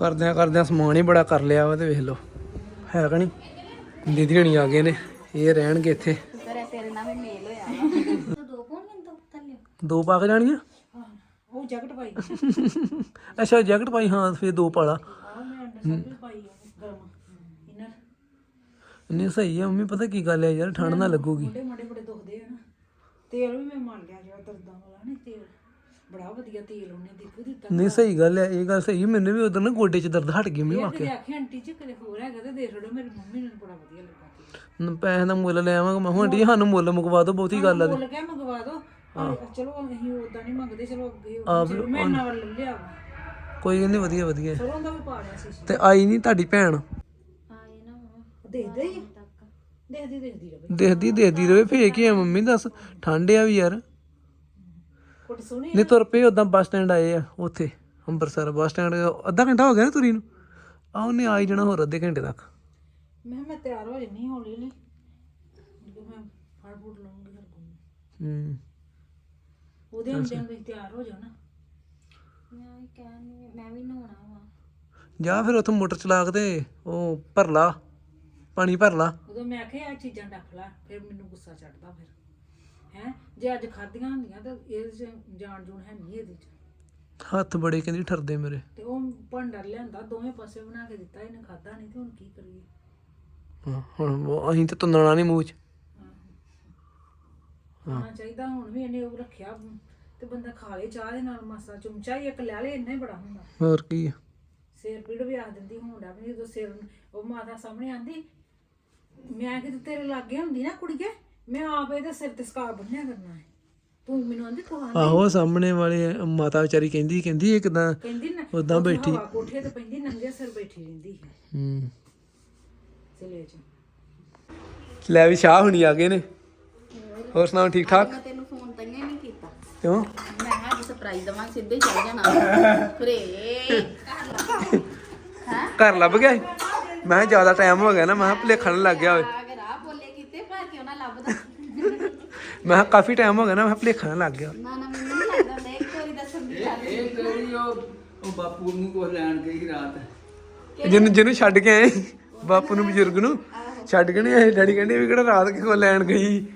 ਕਰਦਿਆਂ ਕਰਦਿਆਂ ਸਮਾਨ ਹੀ ਬੜਾ ਕਰ ਲਿਆ ਵਾ ਤੇ ਵੇਖ ਲਓ। ਹੈ ਕਿ ਨਹੀਂ? ਦੀਦੀ ਹਣੀ ਆ ਗਏ ਨੇ ਇਹ ਰਹਿਣਗੇ ਇੱਥੇ। ਦੋ ਪਾ ਕੇ ਜਾਣੀਆਂ ਉਹ ਜੈਕਟ ਪਾਈ। ਅੱਛਾ ਜੈਕਟ ਪਾਈ ਹਾਂ ਫੇਰ ਦੋ ਪਾਲਾ ਆ ਮੈਂ ਅੰਡਰ ਸਰਵਿਸ ਪਾਈ ਆ ਗਰਮ। ਇਹਨਾਂ ਨਹੀਂ ਸਹੀ ਆ ਮੰਮੀ ਪਤਾ ਕੀ ਗੱਲ ਹੈ ਯਾਰ ਠੰਡ ਨਾ ਲੱਗੂਗੀ। ਮੋਢੇ ਮੋਢੇ ਬੜੇ ਦੁਖਦੇ ਆ ਨਾ। ਤੇਲ ਵੀ ਮੈਂ ਮੰਨ ਲਿਆ ਜਿਹੜਾ ਦਰਦਾਂ ਵਾਲਾ ਨਹੀਂ ਤੇਲ। ਬੜਾ ਵਧੀਆ ਤੇਲ ਉਹਨੇ ਦੀਪੂ ਦਿੱਤਾ ਨਹੀਂ ਸਹੀ ਗੱਲ ਹੈ ਇਹ ਗੱਲ ਸਹੀ। ਮੈਨੂੰ ਵੀ ਉਦੋਂ ਨਾ ਗੋਡੇ 'ਚ ਦਰਦ ਹਟ ਗਈ ਮੈਨੂੰ ਆਖਿਆ ਆਂਟੀ ਜੀ ਕਦੇ ਹੋਰ ਹੈਗਾ ਤੇ ਦੇ ਛੱਡੋ ਮੇਰੀ ਮੰਮੀ ਨੂੰ ਬੜਾ ਵਧੀਆ ਲੱਗਾ ਤੇਲ। ਪੈਸੇ ਦਾ ਮੁੱਲ ਲੈ ਆਵਾਂਗਾ ਮੈਂ। ਹੁਣ ਆਂਟੀ ਜੀ ਸਾਨੂੰ ਮੁੱਲ ਮੁਕਵਾ ਦਿਓ ਬਹੁਤੀ ਗੱਲ ਆ ਤੇ ਬੋਲ ਗਿਆ ਮੰਗਵਾ ਦੋ ਚਲੋ ਅਸੀਂ ਉਦਾਂ ਨਹੀਂ ਮੰਗਦੇ ਚਲੋ ਅੱਗੇ ਮੈਂ ਨਾਲ ਲੈ ਲਿਆ ਵਾ। ਕੋਈ ਨਹੀਂ ਵਧੀਆ ਵਧੀਆ। ਸਰੋਂ ਦਾ ਵੀ ਪਾ ਲਿਆ ਸੀ ਤੇ ਆਈ ਨਹੀਂ ਤੁਹਾਡੀ ਭੈਣ? ਨਾ ਦੇਖਦੇ ਹੀ ਦੇਖਦੀ ਦੇਖਦੀ ਰਵੇ। ਦੇਖਦੀ ਦੇਖਦੀ ਰਵੇ ਫੇਕ ਹੀ ਆ ਮੰਮੀ ਦੱਸ। ਠੰਡ ਆ ਵੀ ਯਾਰ। ਸੋਹਣੀ ਨਹੀਂ ਤੁਰ ਪਏ ਉਦਾਂ ਬੱਸ ਸਟੈਂਡ ਆਏ ਆ ਉੱਥੇ ਅੰਮ੍ਰਿਤਸਰ ਬੱਸ ਸਟੈਂਡ ਅੱਧਾ ਘੰਟਾ ਹੋ ਗਿਆ ਨਾ ਤੁਰੀ ਨੂੰ? ਆ ਉਹਨੇ ਆ ਹੀ ਜਾਣਾ ਹੋਰ ਅੱਧੇ ਘੰਟੇ ਤੱਕ। ਮੈਂ ਕਿਹਾ ਮੈਂ ਤਿਆਰ ਹੋ ਜੰਨੀ ਹੌਲੀ ਹੌਲੀ ਜਦੋਂ ਮੈਂ ਫੜ ਫੁੜ ਲਵਾਂਗੀ ਹਰ ਕੋਈ ਹੂੰ। ਉਹਦੇ ਹੁੰਦੇ ਹੁੰਦੇ ਤਿਆਰ ਹੋ ਜਾਓ ਨਾ। ਮੈਂ ਵੀ ਕਹਿੰਦੀ ਮੈਂ ਵੀ ਨਹਾਉਣਾ ਵਾ। ਜਾ ਫਿਰ ਉੱਥੇ ਮੋਟਰ ਚਲਾ ਕੇ ਤੇ ਉਹ ਭਰ ਲਾ ਪਾਣੀ ਭਰ ਲਾ। ਉਦੋਂ ਮੈਂ ਆਖਿਆ ਆ ਚੀਜ਼ਾਂ ਡੱਫ ਲੈ ਫਿਰ ਮੈਨੂੰ ਗੁੱਸਾ ਚੜਦਾ ਫਿਰ। ਹੈ ਜੇ ਅੱਜ ਖਾਧੀਆਂ ਹੁੰਦੀਆਂ ਤਾਂ ਇਹ 'ਚ ਜਾਣ ਜੂਣ ਹੈ ਨਹੀਂ ਇਹਦੇ ਚ। ਹੱਥ ਬੜੇ ਕਹਿੰਦੀ ਠਰਦੇ ਮੇਰੇ। ਤੇ ਉਹ ਭੰਡਰ ਲਿਆਂਦਾ ਦੋਵੇਂ ਪਾਸੇ ਬਣਾ ਕੇ ਦਿੱਤਾ ਇਹਨੇ ਖਾਦਾ ਨਹੀਂ ਤੇ ਹੁਣ ਕੀ ਕਰੀਏ? ਹਾਂ, ਹੁਣ ਉਹ- ਅਸੀਂ ਤੇ ਤੁੰਨਣਾ ਨਹੀਂ ਮੂੰਹ 'ਚ। ਖਾਣਾ ਚਾਹੀਦਾ ਹੁਣ ਵੀ ਇਹਨੇ ਉਹ ਰੱਖਿਆ ਤੇ ਬੰਦਾ ਖਾ ਲੇ ਚਾਹ ਦੇ ਨਾਲ ਮਾਸਾ ਚਮਚਾ ਹੀ ਇੱਕ ਲੈ ਲੇ ਇੰਨਾ ਹੀ ਬੜਾ ਹੁੰਦਾ। ਹੋਰ ਕੀ ਆ? ਸਿਰ ਪੀੜ ਵੀ ਆ ਦਿੰਦੀ ਹੁੰਦਾ ਵੀ ਜਦੋਂ ਸਿਰ ਉਹ ਮਾਤਾ ਸਾਹਮਣੇ ਆਂਦੀ ਮੈਂ ਕਿਤੇ ਤੇਰੇ ਲਾਗੇ ਹੁੰਦੀ ਨਾ ਕੁੜੀਏ? ਮੈਂ ਆਪ ਇਹਦੇ ਸਿਰ ਤੇ ਸਕਾਰ ਬੰਨਿਆ ਕਰਨਾ ਹੈ। ਤੂੰ ਮੈਨੂੰ ਆਂਦੀ ਤੂੰ ਆਂਦੀ ਆਹੋ ਸਾਹਮਣੇ ਵਾਲੇ ਮਾਤਾ ਵਿਚਾਰੀ ਕਹਿੰਦੀ ਕਹਿੰਦੀ ਇਹ ਕਿਦਾਂ ਕਹਿੰਦੀ ਨਾ ਉਦਾਂ ਉੱਥੇ ਬੈਠੀ। ਹਵਾ ਕੋਠੇ ਤੇ ਪੈਂਦੀ ਨੰਗੇ ਸਿਰ ਬੈਠੀ ਰਹਿੰਦੀ ਹੈ। ਹੂੰ। ਸਿਲੇ ਚ ਲੈ ਵੀ ਸ਼ਾਹ ਹੁਣੀ ਆ ਗਏ ਨੇ। ਹੋਰ ਸੁਣਾਓ ਠੀਕ ਠਾਕ? ਮੈਂ ਤੈਨੂੰ ਫੋਨ ਤਾਂ ਨਹੀਂ ਕੀਤਾ। ਕਿਉਂ? ਮੈਂ ਕਿਹਾ ਅੱਜ ਸਰਪ੍ਰਾਈਜ਼ ਦਵਾਂ ਸਿੱਧੇ ਹੀ ਚੱਲ ਜਾਣਾ। ਫਰੇ ਘਰ ਲੱਭ ਗਿਆ ਸੀ? ਮੈਂ ਕਿਹਾ ਜ਼ਿਆਦਾ ਟਾਈਮ ਹੋ ਗਿਆ ਨਾ ਮੈਂ ਕਿਹਾ ਭੁਲੇਖਾ ਨਾ ਲੱਗ ਗਿਆ ਹੋਵੇ ਆ ਕੇ ਰਾਹ ਬੋਲੇ ਕੀਤੇ ਪਰ ਕਿਉਂ ਨਾ ਲੱਭਦਾ ਮੈਂ ਕਿਹਾ ਕਾਫੀ ਟਾਈਮ ਹੋ ਗਿਆ ਨਾ ਮੈਂ ਕਿਹਾ ਭੁਲੇਖਾ ਨਾ ਲੱਗ ਗਿਆ ਨਾ ਨਾ ਮੈਨੂੰ ਨਹੀਂ ਲੱਗਦਾ ਲੈ ਇੱਕ ਵਾਰੀ ਦੱਸਣ ਦੀ ਗੱਲ ਇਹ ਕਿਹੜੀ ਉਹ ਉਹ ਬਾਪੂ ਨੂੰ ਕੋ ਲੈਣ ਗਈ ਰਾਤ ਜਿਹਨੂੰ ਜਿਹਨੂੰ ਛੱਡ ਕੇ ਆਏ ਬਾਪੂ ਨੂੰ ਬਜ਼ੁਰਗ ਨੂੰ ਛੱਡ ਕੇ ਨਹੀਂ ਆਏ ਡੈਡੀ ਕਹਿੰਦੇ ਵੀ ਕਿਹੜਾ ਰਾਤ ਕਿਹੋ ਲੈਣ ਗਈ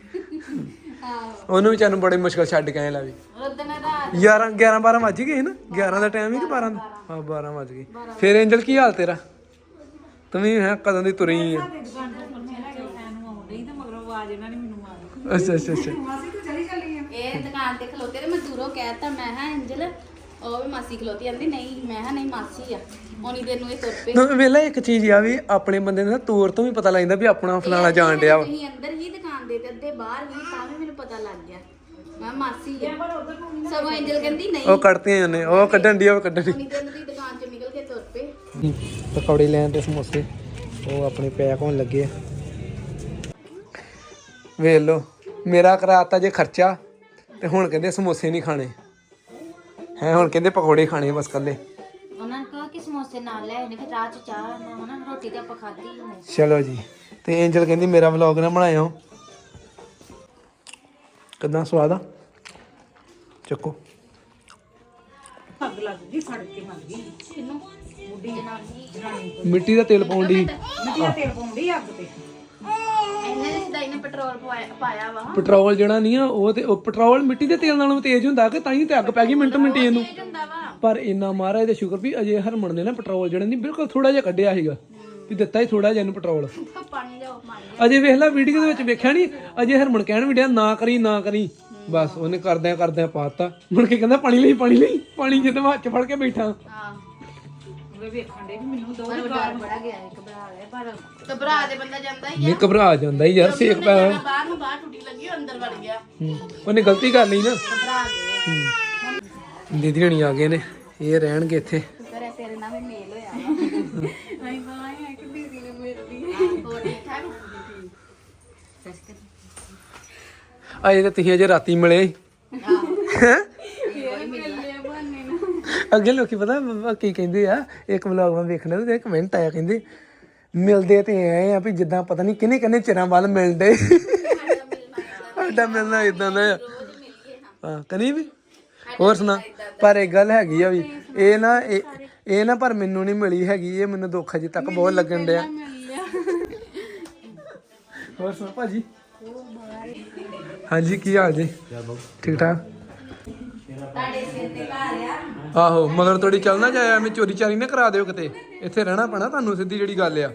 ਉਹਨੂੰ ਵਿਚਾਰ ਨੂੰ ਬੜੀ ਮੁਸ਼ਕਲ ਛੱਡ ਕੇ ਆਏ ਲੈ ਵੀ ਉਦੋਂ ਰਾਤ 11 11 12 ਵੱਜ ਗਏ ਸੀ ਨਾ 11 ਦਾ ਟਾਈਮ ਹੀ ਕਿ 12 ਦਾ ਹਾਂ 12 ਵੱਜ ਗਏ ਫਿਰ ਐਂਜਲ ਕੀ ਹਾਲ ਤੇਰਾ ਤੂੰ ਵੀ ਹੈ ਕਦੋਂ ਦੀ ਤੁਰੀ ਆ ਦੁਕਾਨ ਤੋਂ ਪਰਚੀਆਂ ਲੈ ਕੇ ਫੈਨ ਨੂੰ ਆਉਂਦੇ ਹੀ ਤੇ ਮਗਰੋਂ ਆਵਾਜ਼ ਇਹਨਾਂ ਨੇ ਅੱਛਾ ਅੱਛਾ ਅੱਛਾ। ਮਾਸੀ ਤੂੰ ਚਲੀ ਚੱਲੀ ਆ। ਇਹ ਦੁਕਾਨ ਤੇ ਖਲੋਤੇ ਤੇ ਮੈਂ ਦੂਰੋਂ ਕਹਿਤਾ ਮੈਂ ਹਾਂ ਐਂਜਲ ਉਹ ਵੀ ਮਾਸੀ ਖਲੋਤੀ ਆਂਦੀ ਨਹੀਂ ਮੈਂ ਹਾਂ ਨਹੀਂ ਮਾਸੀ ਆ। ਉਨੀ ਦਿਨ ਨੂੰ ਇਹ ਤੁਰ ਪਏ। ਨਾ ਵੇਲਾ ਇੱਕ ਚੀਜ਼ ਆ ਵੀ ਆਪਣੇ ਬੰਦੇ ਦਾ ਤੋਰ ਤੋਂ ਵੀ ਪਤਾ ਲੱਗਦਾ ਵੀ ਆਪਣਾ ਫਲਾਣਾ ਜਾਣ ਡਿਆ ਵਾ। ਤੁਸੀਂ ਅੰਦਰ ਹੀ ਦੁਕਾਨ ਦੇ ਤੇ ਅੱਧੇ ਬਾਹਰ ਹੀ ਤਾਂ ਵੀ ਮੈਨੂੰ ਪਤਾ ਲੱਗ ਗਿਆ। ਮੈਂ ਮਾਸੀ ਆ। ਸਗੋਂ ਐਂਜਲ ਕਹਿੰਦੀ ਨਹੀਂ। ਉਹ ਕੱਢਤੀਆਂ ਉਹਨੇ ਉਹ ਕੱਢਣ ਦੀ ਉਹ ਕੱਢਣ ਦੀ ਉਨੀ ਦਿਨ ਦੀ ਦੁਕਾਨ ਚੋਂ ਨਿਕਲ ਕੇ ਤੁਰ ਪਏ। ਪਕੌੜੇ ਲੈਣ ਤੇ ਸਮੋਸੇ ਉਹ ਆਪਣੇ ਪੈਕ ਹੋਣ ਲੱਗੇ ਆ। ਵੇਖ ਲਓ। ਮੇਰਾ ਕਰਾਤਾ ਜੇ ਖਰਚਾ ਤੇ ਹੁਣ ਕਹਿੰਦੇ ਸਮੋਸੇ ਨਹੀਂ ਖਾਣੇ। ਹੈ ਹੁਣ ਕਹਿੰਦੇ ਪਕੌੜੇ ਖਾਣੇ ਬਸ ਕੱਲੇ ਉਹਨਾਂ ਨੇ ਕਿਹਾ ਕਿ ਸਮੋਸੇ ਨਾਲ ਲੈ ਆਉਣੇ ਫਿਰ ਰਾਤ ਚ ਚਾਹ ਨਾ ਹਨਾ ਰੋਟੀ ਤੇ ਆਪਾਂ ਖਾਧੀ ਹੀ ਨਹੀਂ। ਚਲੋ ਜੀ ਤੇ ਐਂਜਲ ਕਹਿੰਦੀ ਮੇਰਾ ਵਲੌਗ ਨਾ ਬਣਾਇਓ। ਕਿੰਨਾ ਸਵਾਦ ਆ? ਚੱਕੋ। ਮਿੱਟੀ ਦਾ ਤੇਲ ਪਾਉਣ ਦੀ ਮਿੱਟੀ ਤੇਲ ਪਾਉਂਦੀ ਅੱਗ ਤੇ। ਇਹਨੇ ਪੈਟਰੋਲ ਪਵਾਇਆ- ਪਾਇਆ ਵਾ। ਪੈਟਰੋਲ ਜਿਹੜਾ ਨਹੀਂ ਆ ਉਹ ਤੇ ਉਹ ਪੈਟਰੋਲ ਮਿੱਟੀ ਦੇ ਤੇਲ ਨਾਲੋਂ ਤੇਜ਼ ਹੁੰਦਾ ਕਿ ਤਾਂ ਹੀ ਤੇ ਅੱਗ ਪੈ ਗਈ ਮਿੰਟ ਮਿੰਟ ਇਹਨੂੰ। ਤੇਜ ਹੁੰਦਾ ਵਾ। ਪਰ ਇੰਨਾ ਮਹਾਰਾਜ ਦਾ ਸ਼ੁਕਰ ਵੀ ਅਜੇ ਹਰਮਨ ਨੇ ਨਾ ਪੈਟਰੋਲ ਜਿਹੜਾ ਨਹੀਂ ਬਿਲਕੁਲ ਥੋੜਾ ਜਿਹਾ ਕੱਢਿਆ ਸੀਗਾ। ਵੀ ਦਿੱਤਾ ਹੀ ਥੋੜਾ ਜਿਹਾ ਇਹਨੂੰ ਪੈਟਰੋਲ। ਪਾਣੀ ਲਿਆਓ ਪਾਣੀ ਅਜੇ ਵੇਖ ਲੈ ਵੀਡੀਓ ਦੇ ਵਿੱਚ ਵੇਖਿਆ ਨਹੀਂ ਅਜੇ ਹਰਮਨ ਕਹਿਣ ਵੀ ਡਿਆ ਨਾ ਕਰੀ ਨਾ ਕਰੀ। ਬਸ ਉਹਨੇ ਕਰਦਿਆਂ ਕਰਦਿਆਂ ਪਾਤਾ। ਮੁੜ ਕੇ ਕਹਿੰਦਾ ਪਾਣੀ ਲਈ ਪਾਣੀ ਲਈ ਪਾਣੀ ਜਿੱਦ ਹੱਥ 'ਚ ਫੜ ਕੇ ਬੈਠਾ। ਹਾਂ। ਉਹ ਵੇਖਣ ਦੇ ਵੀ ਮੈਨੂੰ ਦੋ ਪਰ ਉਹ ਡਰ ਬੜਾ ਗਿਆ ਹੈ ਘਬਰਾ ਗਿਆ ਪਰ ਘਬਰਾ ਦੇ ਬੰਦਾ ਜਾਂਦਾ ਹੀ ਨਹੀਂ ਘਬਰਾ ਜਾਂਦਾ ਹੀ ਯਾਰ ਸੇਕ ਪੈ ਆ ਬਾਹਰ ਨੂੰ ਬਾਹਰ ਟੁੱਟੀ ਲੱਗੀ ਉਹ ਅੰਦਰ ਵੜ ਗਿਆ। ਹੂੰ। ਉਹਨੇ ਗਲਤੀ ਕਰ ਲਈ ਨਾ। ਘਬਰਾ ਦੀਦੀ ਹਣੀ ਆ ਗਏ ਨੇ ਇਹ ਰਹਿਣਗੇ ਇੱਥੇ। ਕਰੇ ਤੇਰੇ ਨਾਲ ਵੀ ਮੇਲ ਹੋਇਆ। ਆਈ ਬਾਈ ਆ ਕਿ ਦੀਦੀ ਨੇ ਮੇਰੀ ਹੋਰ ਠੀਕ ਠਾਕ? ਅਜੇ ਤਾਂ ਤੁਸੀਂ ਅਜੇ ਰਾਤੀ ਮਿਲੇ। ਹੈਂ? ਅੱਗੇ ਲੋਕੀ ਪਤਾ ਮ- ਕੀ ਕਹਿੰਦੇ ਆ ਇੱਕ ਵਲੌਗ ਮੈਂ ਵੇਖਣਾ ਤੇ ਕਮੈਂਟ ਆਇਆ ਕਹਿੰਦੇ ਮਿਲਦੇ ਤੇ ਆਏ ਆ ਵੀ ਜਿੱਦਾਂ ਪਤਾ ਨਹੀਂ ਕਿੰਨੇ ਕਿੰਨੇ ਚਿਰਾਂ ਬਾਅਦ ਮਿਲਦੇ। ਸਾਡਾ ਮਿਲਣਾ ਇਦਾਂ ਦਾ ਆ। ਹਾਂ ਕਨੀ ਵੀ? ਹੋਰ ਸੁਣਾ? ਪਰ ਇੱਕ ਗੱਲ ਹੈਗੀ ਆ ਵੀ ਇਹ ਨਾ ਇਹ ਇਹ ਨਾ ਪਰ ਮੈਨੂੰ ਨਹੀਂ ਮਿਲੀ ਹੈਗੀ ਇਹ ਮੈਨੂੰ ਦੁੱਖ ਅਜੇ ਤੱਕ ਬਹੁਤ ਲੱਗਣ ਡਿਆ। ਹੋਰ ਸੁਣ ਭਾਜੀ? ਹਾਂਜੀ ਕੀ ਹਾਲ ਜੀ? ਠੀਕ ਠਾਕ? ਤੁਹਾਡੇ ਸਿਰ ਤੇ ਘਰ ਆ? ਆਹੋ ਮਗਰ ਤੁਹਾਡੀ ਚੱਲਣਾ ਜਾਇਆ ਮੈਂ ਚੋਰੀ ਚਾਰੀ ਨਾ ਕਰਾ ਦਿਓ ਕਿਤੇ। ਇੱਥੇ ਰਹਿਣਾ ਪੈਣਾ ਤੁਹਾਨੂੰ ਸਿੱਧੀ ਜਿਹੜੀ ਗੱਲ ਆ।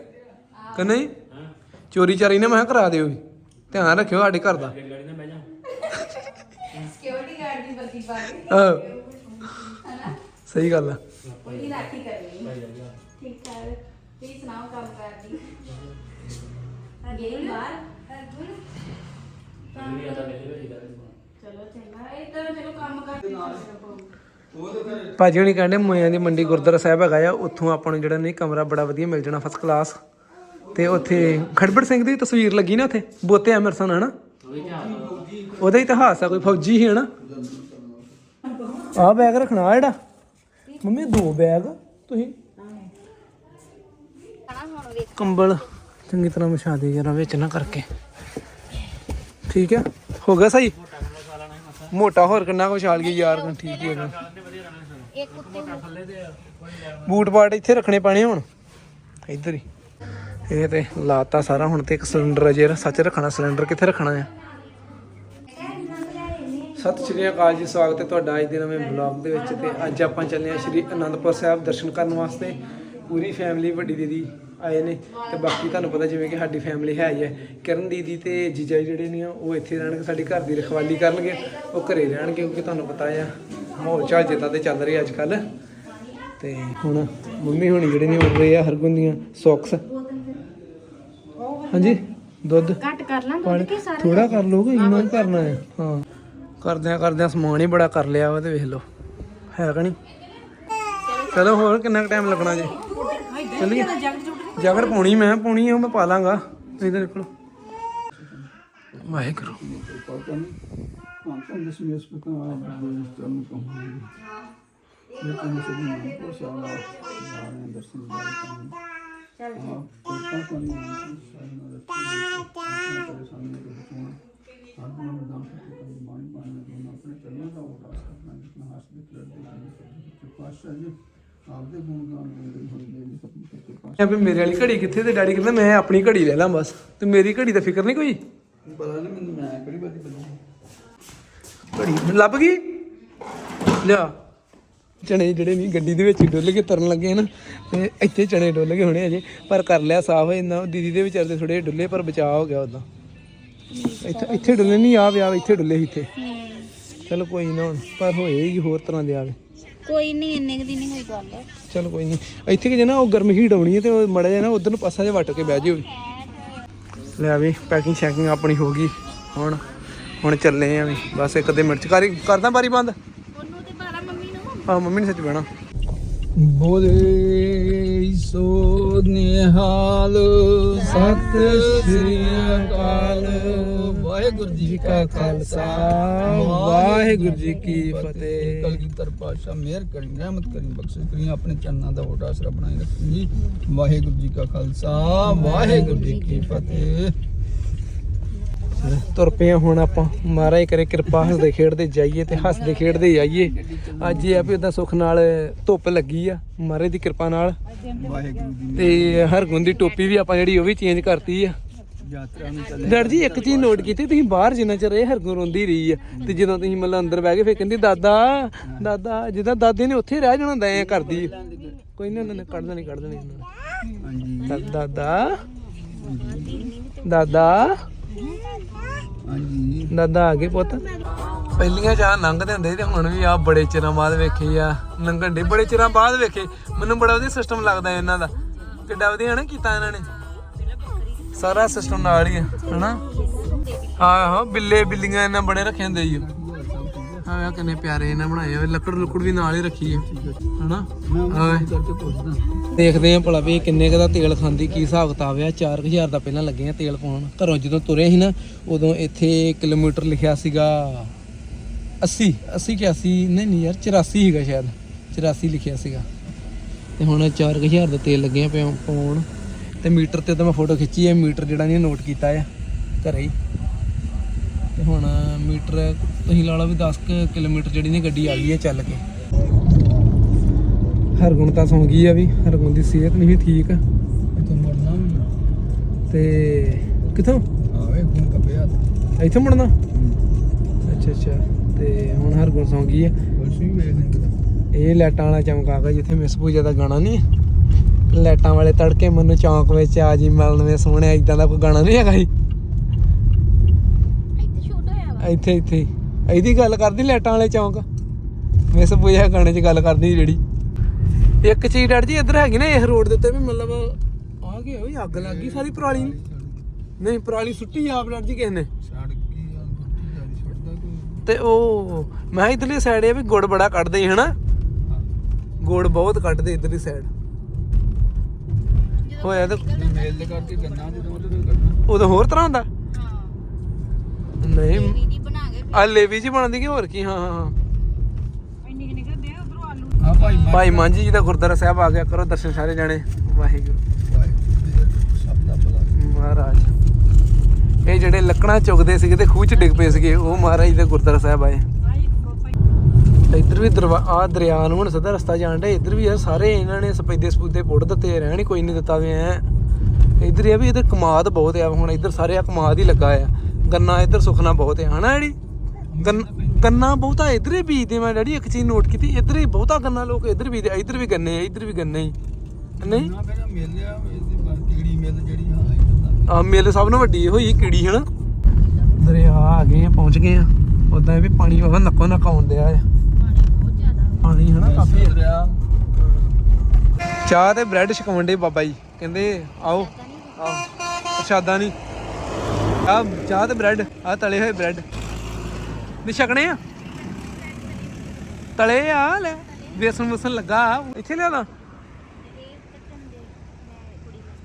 ਕਿ ਨਹੀਂ? ਚੋਰੀ ਚਾਰੀ ਨਾ ਮੈਂ ਕਿਹਾ ਕਰਾ ਦਿਓ ਵੀ। ਧਿਆਨ ਰੱਖਿਓ ਸਾਡੇ ਘਰ ਦਾ। ਸਿਕਿਉਰਿਟੀ ਗਾਰਡ ਦੀ ਵਰਦੀ ਪਾ ਕੇ। ਆਹੋ। ਹਨਾ ਸਹੀ ਗੱਲ ਆ। ਪੂਰੀ ਰਾਖੀ ਕਰਨੀ ਠੀਕ ਠਾਕ। ਤੁਸੀਂ ਸੁਣਾਓ ਕੰਮ ਕਰਦੀ ਗਏ ਬਾਹਰ ਚਲੋ ਚੰਗਾ ਇਹ ਤਾਂ ਚਲੋ ਕੰਮ ਕਰਦੇ ਭਾਜੀ ਹੁਣੀ ਕਹਿੰਦੇ ਮੋਇਆਂ ਦੀ ਮੰਡੀ ਗੁਰਦੁਆਰਾ ਸਾਹਿਬ ਹੈਗਾ ਆ, ਉੱਥੋਂ ਆਪਾਂ ਨੂੰ ਜਿਹੜਾ ਨਹੀਂ ਕਮਰਾ ਬੜਾ ਵਧੀਆ ਮਿਲ ਜਾਣਾ ਫਸਟ ਕਲਾਸ ਤੇ ਉੱਥੇ ਖੜਬੜ ਸਿੰਘ ਦੀ ਤਸਵੀਰ ਲੱਗੀ ਨਾ ਉੱਥੇ, ਬੋਤੇ ਐਮਰਸਨ ਹਨਾ? ਉਹਦਾ ਇਤਿਹਾਸ ਆ, ਕੋਈ ਫੌਜੀ ਹੈ ਨਾ ਆਹ ਬੈਗ ਰੱਖਣਾ ਜਿਹੜਾ। ਮੰਮੀ, ਦੋ ਬੈਗ ਤੁਸੀਂ? ਕੰਬਲ। ਚੰਗੀ ਤਰ੍ਹਾਂ ਵਿਛਾ ਦੇ ਜਰਾ ਵਿੱਚ ਨਾ ਕਰਕੇ। ਠੀਕ ਹੈ ਹੋ ਗਿਆ ਸਹੀ? ਮੋਟਾ ਹੋਰ ਕਿੰਨਾ ਕੁ ਵਿਛਾਲ ਗਈ ਯਾਰ ਠੀਕ ਹੀ ਹੋ ਗਿਆ ਬੂਟ ਬਾਟ ਇੱਥੇ ਰੱਖਣੇ ਪੈਣੇ ਹੁਣ। ਇੱਧਰ ਹੀ। ਇਹ ਤੇ ਲਾਤਾ ਸਾਰਾ ਹੁਣ ਤੇ ਇੱਕ ਸਿਲੰਡਰ ਅਜੇ ਸੱਚ ਰੱਖਣਾ ਸਿਲੰਡਰ ਕਿੱਥੇ ਰੱਖਣਾ ਆ? ਸਤਿ ਸ਼੍ਰੀ ਅਕਾਲ ਜੀ ਸਵਾਗਤ ਹੈ ਤੁਹਾਡਾ ਅੱਜ ਦੇ ਨਵੇਂ ਵਲੌਗ ਦੇ ਵਿੱਚ ਤੇ ਅੱਜ ਆਪਾਂ ਚੱਲੇ ਆ ਸ਼੍ਰੀ ਅਨੰਦਪੁਰ ਸਾਹਿਬ ਦਰਸ਼ਨ ਕਰਨ ਵਾਸਤੇ। ਪੂਰੀ ਫੈਮਿਲੀ ਵੱਡੀ ਦੀਦੀ ਆਏ ਨੇ ਤੇ ਬਾਕੀ ਤੁਹਾਨੂੰ ਪਤਾ ਜਿਵੇਂ ਕਿ ਸਾਡੀ ਫੈਮਿਲੀ ਹੈ ਹੀ ਹੈ। ਕਿਰਨ ਦੀਦੀ ਤੇ ਜੀਜਾ ਜਿਹੜੇ ਨੇ ਉਹ ਇੱਥੇ ਰਹਿਣਗੇ ਸਾਡੀ ਘਰ ਦੀ ਰਖਵਾਲੀ ਕਰਨਗੇ। ਉਹ ਘਰੇ ਰਹਿਣਗੇ ਕਿਉਂਕਿ ਤੁਹਾਨੂੰ ਪਤਾ ਆ ਮਾਹੌਲ ਚਾਲ ਜਿੱਦਾਂ ਤੇ ਚੱਲ ਰਿਹਾ ਅੱਜ ਕੱਲ ਤੇ ਹੁਣ ਮੰਮੀ ਹੁਣੀ ਜਿਹੜੇ ਨੇ ਉੱਡ ਰਹੇ ਆ ਹਰਗੁਣ ਦੀਆਂ ਸੌਕਸ। ਹਾਂਜੀ ਦੁੱਧ। ਘੱਟ ਕਰ ਲਾਂ ਪਾਣੀ ਥੋੜਾ ਕਰ ਲੋਗੇ ਇੰਨਾ ਕਰਨਾ ਹੈ। ਹਾਂ। ਕਰਦਿਆਂ ਕਰਦਿਆਂ ਸਮਾਨ ਹੀ ਬੜਾ ਕਰ ਲਿਆ ਵਾ ਤੇ ਵੇਖ ਲਓ। ਹੈ ਕਿ ਨਹੀਂ? ਚਲੋ ਹੋਰ ਕਿੰਨਾ ਟਾਈਮ ਲੱਗਣਾ ਜੇ? ਚੱਲੀਏ। ਜੈਕਟ ਪਾਉਣੀ ਮੈਂ ਪਾਉਣੀ ਆ ਉਹ ਮੈਂ ਪਾ ਲਾਂਗਾ ਤੁਸੀਂ ਤਾਂ ਨਿਕਲੋ ਵਾਹਿਗੁਰੂ Quanto desse ਆਪਦੇ ਵੀ ਮੇਰੇ ਵਾਲੀ ਘੜੀ ਕਿੱਥੇ ਤੇ ਡੈਡੀ ਕਹਿੰਦਾ ਮੈਂ ਆਪਣੀ ਘੜੀ ਲੈ ਲਾਂ ਬਸ। ਤੇ ਮੇਰੀ ਘੜੀ ਦਾ ਫਿਕਰ ਨਹੀਂ ਕੋਈ? ਪਤਾ ਨਹੀਂ ਮੈਨੂੰ ਮੈਂ ਕਿਹੜੀ ਬਾਤੀ ਬੱਲੀ ਘੜੀ ਲੱਭ ਗਈ? ਲਿਆ। ਚਣੇ ਜਿਹੜੇ ਨਹੀਂ ਗੱਡੀ ਦੇ ਵਿੱਚ ਡੁੱਲ ਕੇ ਤਰਨ ਲੱਗੇ ਨਾ ਤੇ ਇੱਥੇ ਚਣੇ ਡੁੱਲ ਗਏ ਹੋਣੇ ਅਜੇ ਪਰ ਕਰ ਲਿਆ ਸਾਫ਼ ਇਹਨਾਂ ਦੀਦੀ ਦੇ ਵਿਚਾਰ ਦੇ ਥੋੜੇ ਡੁੱਲੇ ਪਰ ਬਚਾਅ ਹੋ ਗਿਆ ਉਦਾਂ ਇੱਥੇ ਇੱਥੇ ਡੁੱਲੇ ਨਹੀਂ ਆ ਵਿਆਹ ਇੱਥੇ ਡੁੱਲੇ ਸੀ ਇੱਥੇ। ਚਲੋ ਕੋਈ ਨਾ ਹੁਣ ਪਰ ਹੋਏ ਹੀ ਹੋਰ ਤਰ੍ਹਾਂ ਦੇ ਆਵੇ। ਕੋਈ ਨਹੀਂ ਇੰਨੇ ਕੁ ਦੀ ਨਹੀਂ ਹੋਈ ਗੱਲ। ਚਲੋ ਕੋਈ ਨਹੀਂ। ਇੱਥੇ ਕਿ ਜੇ ਨਾ ਉਹ ਗਰਮ ਹੀਟ ਆਉਣੀ ਹੈ ਤੇ ਉਹ ਮੜਾ ਜਾ ਨਾ ਉਧਰ ਨੂੰ ਪਾਸਾ ਜਿਹਾ ਵੱਟ ਕੇ ਬਹਿ ਜਿਓ। ਲੈ ਵੀ ਪੈਕਿੰਗ ਸ਼ੈਕਿੰਗ ਆਪਣੀ ਹੋ ਗਈ। ਹੁਣ ਹੁਣ ਚੱਲੇ ਆ ਵੀ। ਬਸ ਇੱਕ ਅੱਧੇ ਮਿੰਟ ਚ। ਕਰ ਕਰਦਾ ਬਾਰੀ ਬੰਦ? ਉਹਨੂੰ ਤੇ ਬਾਰਾ ਮੰਮੀ ਨੂੰ। ਆ ਮੰਮੀ ਨੇ ਸੱਚ ਬਹਿਣਾ। ਬੋਲੇ। ਸੋ ਨਿਹਾਲ। ਸਤਿ ਸ੍ਰੀ ਅਕਾਲ। ਵਾਹਿਗੁਰੂ ਜੀ ਕਾ ਖਾਲਸਾ। ਵਾਹਿਗੁਰੂ ਜੀ ਕੀ ਫਤਿਹ। ਕਲਗੀਧਰ ਪਾਤਸ਼ਾਹ ਮਿਹਰ ਕਰੀ, ਰਹਿਮਤ ਕਰੀ, ਬਖਸ਼ਿਸ਼ ਕਰੀ, ਆਪਣੇ ਚਰਨਾਂ ਦਾ ਵੋਟ ਆਸਰਾ ਬਣਾਈ ਰੱਖੀ। ਜੀ ਵਾਹਿਗੁਰੂ ਜੀ ਕਾ ਖਾਲਸਾ, ਵਾਹਿਗੁਰੂ ਜੀ ਕੀ ਫਤਿਹ। ਤੁਰ ਪਏ ਹੁਣ ਆਪਾਂ। ਮਹਾਰਾਜ ਕਰੇ ਕਿਰਪਾ ਹੱਸਦੇ ਖੇਡਦੇ ਜਾਈਏ ਤੇ ਹੱਸਦੇ ਖੇਡਦੇ ਜਾਈਏ। ਅੱਜ ਇਹ ਆ ਵੀ ਉਦਾਂ ਸੁੱਖ ਨਾਲ ਧੁੱਪ ਲੱਗੀ ਆ ਮਹਾਰਾਜ ਦੀ ਕਿਰਪਾ ਨਾਲ। ਤੇ ਹਰਗੁਣ ਦੀ ਟੋਪੀ ਵੀ ਆਪਾਂ ਜਿਹੜੀ ਉਹ ਵੀ ਚੇਂਜ ਕਰਤੀ ਆ। ਨੂੰ ਡਰ ਜੀ ਇੱਕ ਚੀਜ਼ ਨੋਟ ਕੀਤੀ ਤੁਸੀਂ ਬਾਹਰ ਜਿੰਨਾ ਚਿਰ ਇਹ ਹਰਗੁਣ ਰੋਂਦੀ ਰਹੀ ਆ ਤੇ ਜਦੋਂ ਤੁਸੀਂ ਮਤਲਬ ਅੰਦਰ ਬਹਿ ਗਏ ਫੇਰ ਕਹਿੰਦੀ ਦਾਦਾ ਦਾਦਾ ਜਿੱਦਾਂ ਦਾਦੇ ਨੇ ਉੱਥੇ ਰਹਿ ਜਾਣਾ ਹੁੰਦਾ ਐ ਕਰਦੀ ਕੋਈ ਨਹੀਂ ਉਹਨਾਂ ਨੇ ਕੱਢ ਦੇਣੀ ਕੱਢ ਦੇਣੀ। ਨੇ ਹਾਂਜੀ। ਦਾਦਾ ਦਾਦਾ ਹਾਂਜੀ ਦਾਦਾ ਆ ਗਏ ਪੁੱਤ। ਪਹਿਲੀਆਂ ਚਾਹ ਲੰਘਦੇ ਹੁੰਦੇ ਤੇ ਹੁਣ ਵੀ ਆ ਬੜੇ ਚਿਰਾਂ ਬਾਅਦ ਵੇਖੇ ਆ। ਲੰਘਣ ਦੇ ਬੜੇ ਚਿਰਾਂ ਬਾਅਦ ਵੇਖੇ। ਮੈਨੂੰ ਬੜਾ ਵਧੀਆ ਸਿਸਟਮ ਲੱਗਦਾ ਇਹਨਾਂ ਦਾ। ਕਿੱਡਾ ਵਧੀਆ ਨਾ ਕੀਤਾ ਇਹਨਾਂ ਨੇ। ਸਾਰਾ ਸਿਸਟਮ ਨਾਲ ਹੀ ਆ, ਹਨਾ? ਆਹੋ, ਬਿੱਲੇ ਬਿੱਲੀਆਂ ਇਹਨਾਂ ਬੜੇ ਰੱਖੇ ਹੁੰਦੇ ਈ ਓ। ਆਹ ਕਿੰਨੇ ਪਿਆਰੇ ਇਹਨਾਂ ਬਣਾਏ ਹੋਏ ਲੱਕੜ ਲੁੱਕੜ ਵੀ ਨਾਲ ਹੀ ਰੱਖੀ ਹੈ ਹਨਾ? ਦੇਖਦੇ ਆਂ ਭਲਾ ਵੀ ਕਿੰਨੇ ਦਾ ਤੇਲ ਖਾਂਦੀ, ਕੀ ਹਿਸਾਬ ਕਿਤਾਬ ਆ? 4000 ਦਾ ਪਹਿਲਾਂ ਲੱਗੇ ਆ ਤੇਲ ਪਾਉਣ। ਘਰੋਂ ਜਦੋਂ ਤੁਰੇ ਸੀ ਨਾ, ਉਦੋਂ ਇੱਥੇ ਕਿਲੋਮੀਟਰ ਲਿਖਿਆ ਸੀਗਾ 80 80 ਕਿ 80 ਨਹੀਂ ਨਹੀਂ ਯਾਰ 84 ਸੀਗਾ ਸ਼ਾਇਦ। 84 ਲਿਖਿਆ ਸੀਗਾ। ਤੇ ਹੁਣ 4000 ਦਾ ਤੇਲ ਲੱਗੇ ਆ ਪਿਆ- ਪਾਉਣ। ਤੇ ਮੀਟਰ ਤੇ ਤਾਂ ਮੈਂ ਫੋਟੋ ਖਿੱਚੀ ਹੈ ਮੀਟਰ ਜਿਹੜਾ ਨਹੀਂ ਨੋਟ ਕੀਤਾ ਆ ਘਰੇ ਹੀ। ਤੇ ਹੁਣ ਮੀਟਰ ਤੁਸੀਂ ਲਾ ਲਓ ਵੀ 10 ਕੁ ਕਿਲੋਮੀਟਰ ਜਿਹੜੀ ਨੇ ਗੱਡੀ ਆ ਗਈ ਹੈ ਚੱਲ ਕੇ। ਹਰਗੁਣ ਤਾਂ ਸੌਂ ਗਈ ਆ ਵੀ ਹਰਗੁਣ ਦੀ ਸਿਹਤ ਨਹੀਂ ਵੀ ਠੀਕ। ਤੂੰ ਕਿੱਥੋਂ? ਆਵੇ ਤੂੰ ਕੱਪੇ ਹੱਥ। ਇੱਥੇ ਮੁੜਨਾ? ਅੱਛਾ ਅੱਛਾ। ਤੇ ਹੁਣ ਹਰਗੁਣ ਸੌਂ ਗਈ ਆ। ਇਹ ਲਾਈਟਾਂ ਵਾਲਾ ਚਮਕਾ ਕੇ ਜਿੱਥੇ ਮਿਸ ਪੂਜਾ ਦਾ ਗਾਣਾ ਨਹੀਂ ਹੈ? ਲਾਈਟਾਂ ਵਾਲੇ ਤੜਕੇ ਮੈਨੂੰ ਚੌਂਕ ਵਿੱਚ ਆ ਜੀ ਮਿਲਣ ਵੇ ਸੋਹਣਿਆ ਇਦਾਂ ਦਾ ਕੋਈ ਗਾਣਾ ਨਹੀਂ ਹੈਗਾ ਸੀ ਇੱਥੇ ਸ਼ੂਟ ਹੋਇਆ ਵਾ। ਇੱਥੇ। ਇਹਦੀ ਗੱਲ ਕਰਦੀ ਲਾਈਟਾਂ ਵਾਲੇ ਚੌਂਕ? ਮਿਸ ਪੂਜਾ ਗਾਣੇ 'ਚ ਗੱਲ ਕਰਦੀ ਜਿਹੜੀ। ਇੱਕ ਚੀਜ਼ ਡੜ ਜੀ ਇੱਧਰ ਹੈਗੀ ਨਾ ਇਸ ਰੋਡ ਦੇ ਉੱਤੇ ਵੀ ਮਤਲਬ ਆ ਗਿਆ ਓਏ ਅੱਗ ਲੱਗ ਗਈ ਸਾਰੀ ਪਰਾਲੀ ਨੂੰ। ਨਹੀਂ ਪਰਾਲੀ ਸੁੱਟੀ ਆਪ ਡੜ ਜੀ ਕਿਸੇ ਨੇ। ਤੇ ਉਹ ਮੈਂ ਕਿਹਾ ਇਧਰਲੀ ਸਾਈਡ ਇਹ ਵੀ ਗੁੜ ਬੜਾ ਕੱਢਦੇ ਹਨਾ? ਗੁੜ ਬਹੁਤ ਕੱਢਦੇ ਇਧਰਲੀ ਸਾਈਡ ਹੋਇਆ ਤਾਂ ਮੇਲ ਦੇ ਕਰਕੇ ਗੰਨਾ ਜਦੋਂ ਉਹਦੇ ਤੇ ਕੱਢਣਾ। ਉਦੋਂ ਹੋਰ ਤਰ੍ਹਾਂ ਹੁੰਦਾ। ਹਾਂ। ਨਹੀਂ ਆ ਲੇਵੀ ਜੀ ਬਣਦੀ ਕਿ ਹੋਰ ਕੀ? ਹਾਂ ਹਾਂ ਹਾਂ। ਇੰਨੀ ਕਿ ਨਿਕਲਦੇ ਆ ਉਧਰੋਂ ਆਲੂ। ਆ ਭਾਈ ਮਾਂਜੀ ਜੀ ਦਾ ਗੁਰਦੁਆਰਾ ਸਾਹਿਬ ਆ ਗਿਆ ਕਰੋ ਦਰਸ਼ਨ ਸਾਰੇ ਜਾਣੇ। ਵਾਹਿਗੁਰੂ। ਭਾਈ ਸਭ ਦਾ ਭਲਾ ਮਹਾਰਾਜ। ਇਹ ਜਿਹੜੇ ਲੱਕੜਾਂ ਚੁਗਦੇ ਸੀਗੇ ਤੇ ਖੂਹ ਚ ਡਿੱਗ ਪਏ ਸੀਗੇ ਉਹ ਮਹਾਰਾਜ ਦੇ ਗੁਰਦੁਆਰਾ ਸਾਹਿਬ ਆਏ। ਆਈ ਇੱਧਰ ਵੀ ਦਰਵਾ ਆ ਦਰਿਆ ਨੂੰ ਹੁਣ ਸਿੱਧਾ ਰਸਤਾ ਜਾਣ ਡਿਆ ਇੱਧਰ ਵੀ ਆ ਸਾਰੇ ਇਹਨਾਂ ਨੇ ਸਪੈਦੇ ਸਪੂਦੇ ਪੁੱਟ ਦਿੱਤੇ ਰਹਿਣ ਹੀ ਕੋਈ ਨਹੀਂ ਦਿੱਤਾ ਵੀ ਐ। ਇੱਧਰ ਇਹ ਆ ਵੀ ਇੱਧਰ ਕਮਾਦ ਬਹੁਤ ਆ ਹੁਣ ਇੱਧਰ ਸਾਰੇ ਆ ਕਮਾਦ ਹੀ ਲੱਗਾ ਆ। ਗੰਨਾ ਇੱਧਰ ਸੁਖਣਾ ਬਹੁਤ ਆ ਹਨਾ ਜਿਹੜੀ? ਗੰਨ- ਬਹੁਤਾ ਇੱਧਰ ਹੀ ਬੀਜਦੇ ਮੈਂ ਡੈਡੀ ਇੱਕ ਚੀਜ਼ ਨੋਟ ਕੀਤੀ ਇੱਧਰ ਹੀ ਬਹੁਤਾ ਗੰਨਾ ਲੋਕ ਇੱਧਰ ਬੀਜਦੇ ਇੱਧਰ ਵੀ ਗੰਨੇ ਆ ਇੱਧਰ ਵੀ ਗੰਨੇ ਹੀ ਨਹੀਂ? ਨਾ ਪਹਿਲਾਂ ਮਿਲ ਲਿਆ ਇਹਦੀ ਬਸ ਕੀੜੀ ਮਿਲ ਜਿਹੜੀ ਹਾਂ ਇਹ ਬੰਦਾ ਆ ਮੇਲੇ ਸਭ ਨੂੰ ਵੱਡੀ ਹੋਈ ਕੀੜੀ ਹਨਾ? ਦਰਿਆ ਆ ਗਏ ਆ ਪਹੁੰਚ ਗਏ ਆ। ਉਦਾਂ ਇਹ ਵੀ ਪਾਣੀ ਵਾਵਾ ਨੱਕੋ ਨੱਕ ਆਉਂਦਿਆ ਆ। ਪਾਣੀ ਬਹੁਤ ਜ਼ਿਆਦਾ ਪਾਣੀ ਹਨਾ ਕਾਫੀ ਆ। ਦਰਿਆ। ਚਾਹ ਤੇ ਬ੍ਰੈਡ ਛਕਾਉਣ ਦੇ ਬਾਬਾ ਜੀ ਕਹਿੰਦੇ ਆਓ ਆਓ। ਪ੍ਰਸ਼ਾਦਾ ਨਹੀਂ ਆ ਚਾਹ ਤੇ ਬ੍ਰੈਡ ਆ ਤਲੇ ਹੋਏ ਬ੍ਰੈਡ। ਨਹੀਂ ਛਕਣੇ ਆ? ਤਲੇ ਆ, ਲੈ। ਬੇਸਨ ਮੁਸਨ ਲੱਗਾ। ਇੱਥੇ ਲਿਆਦਾ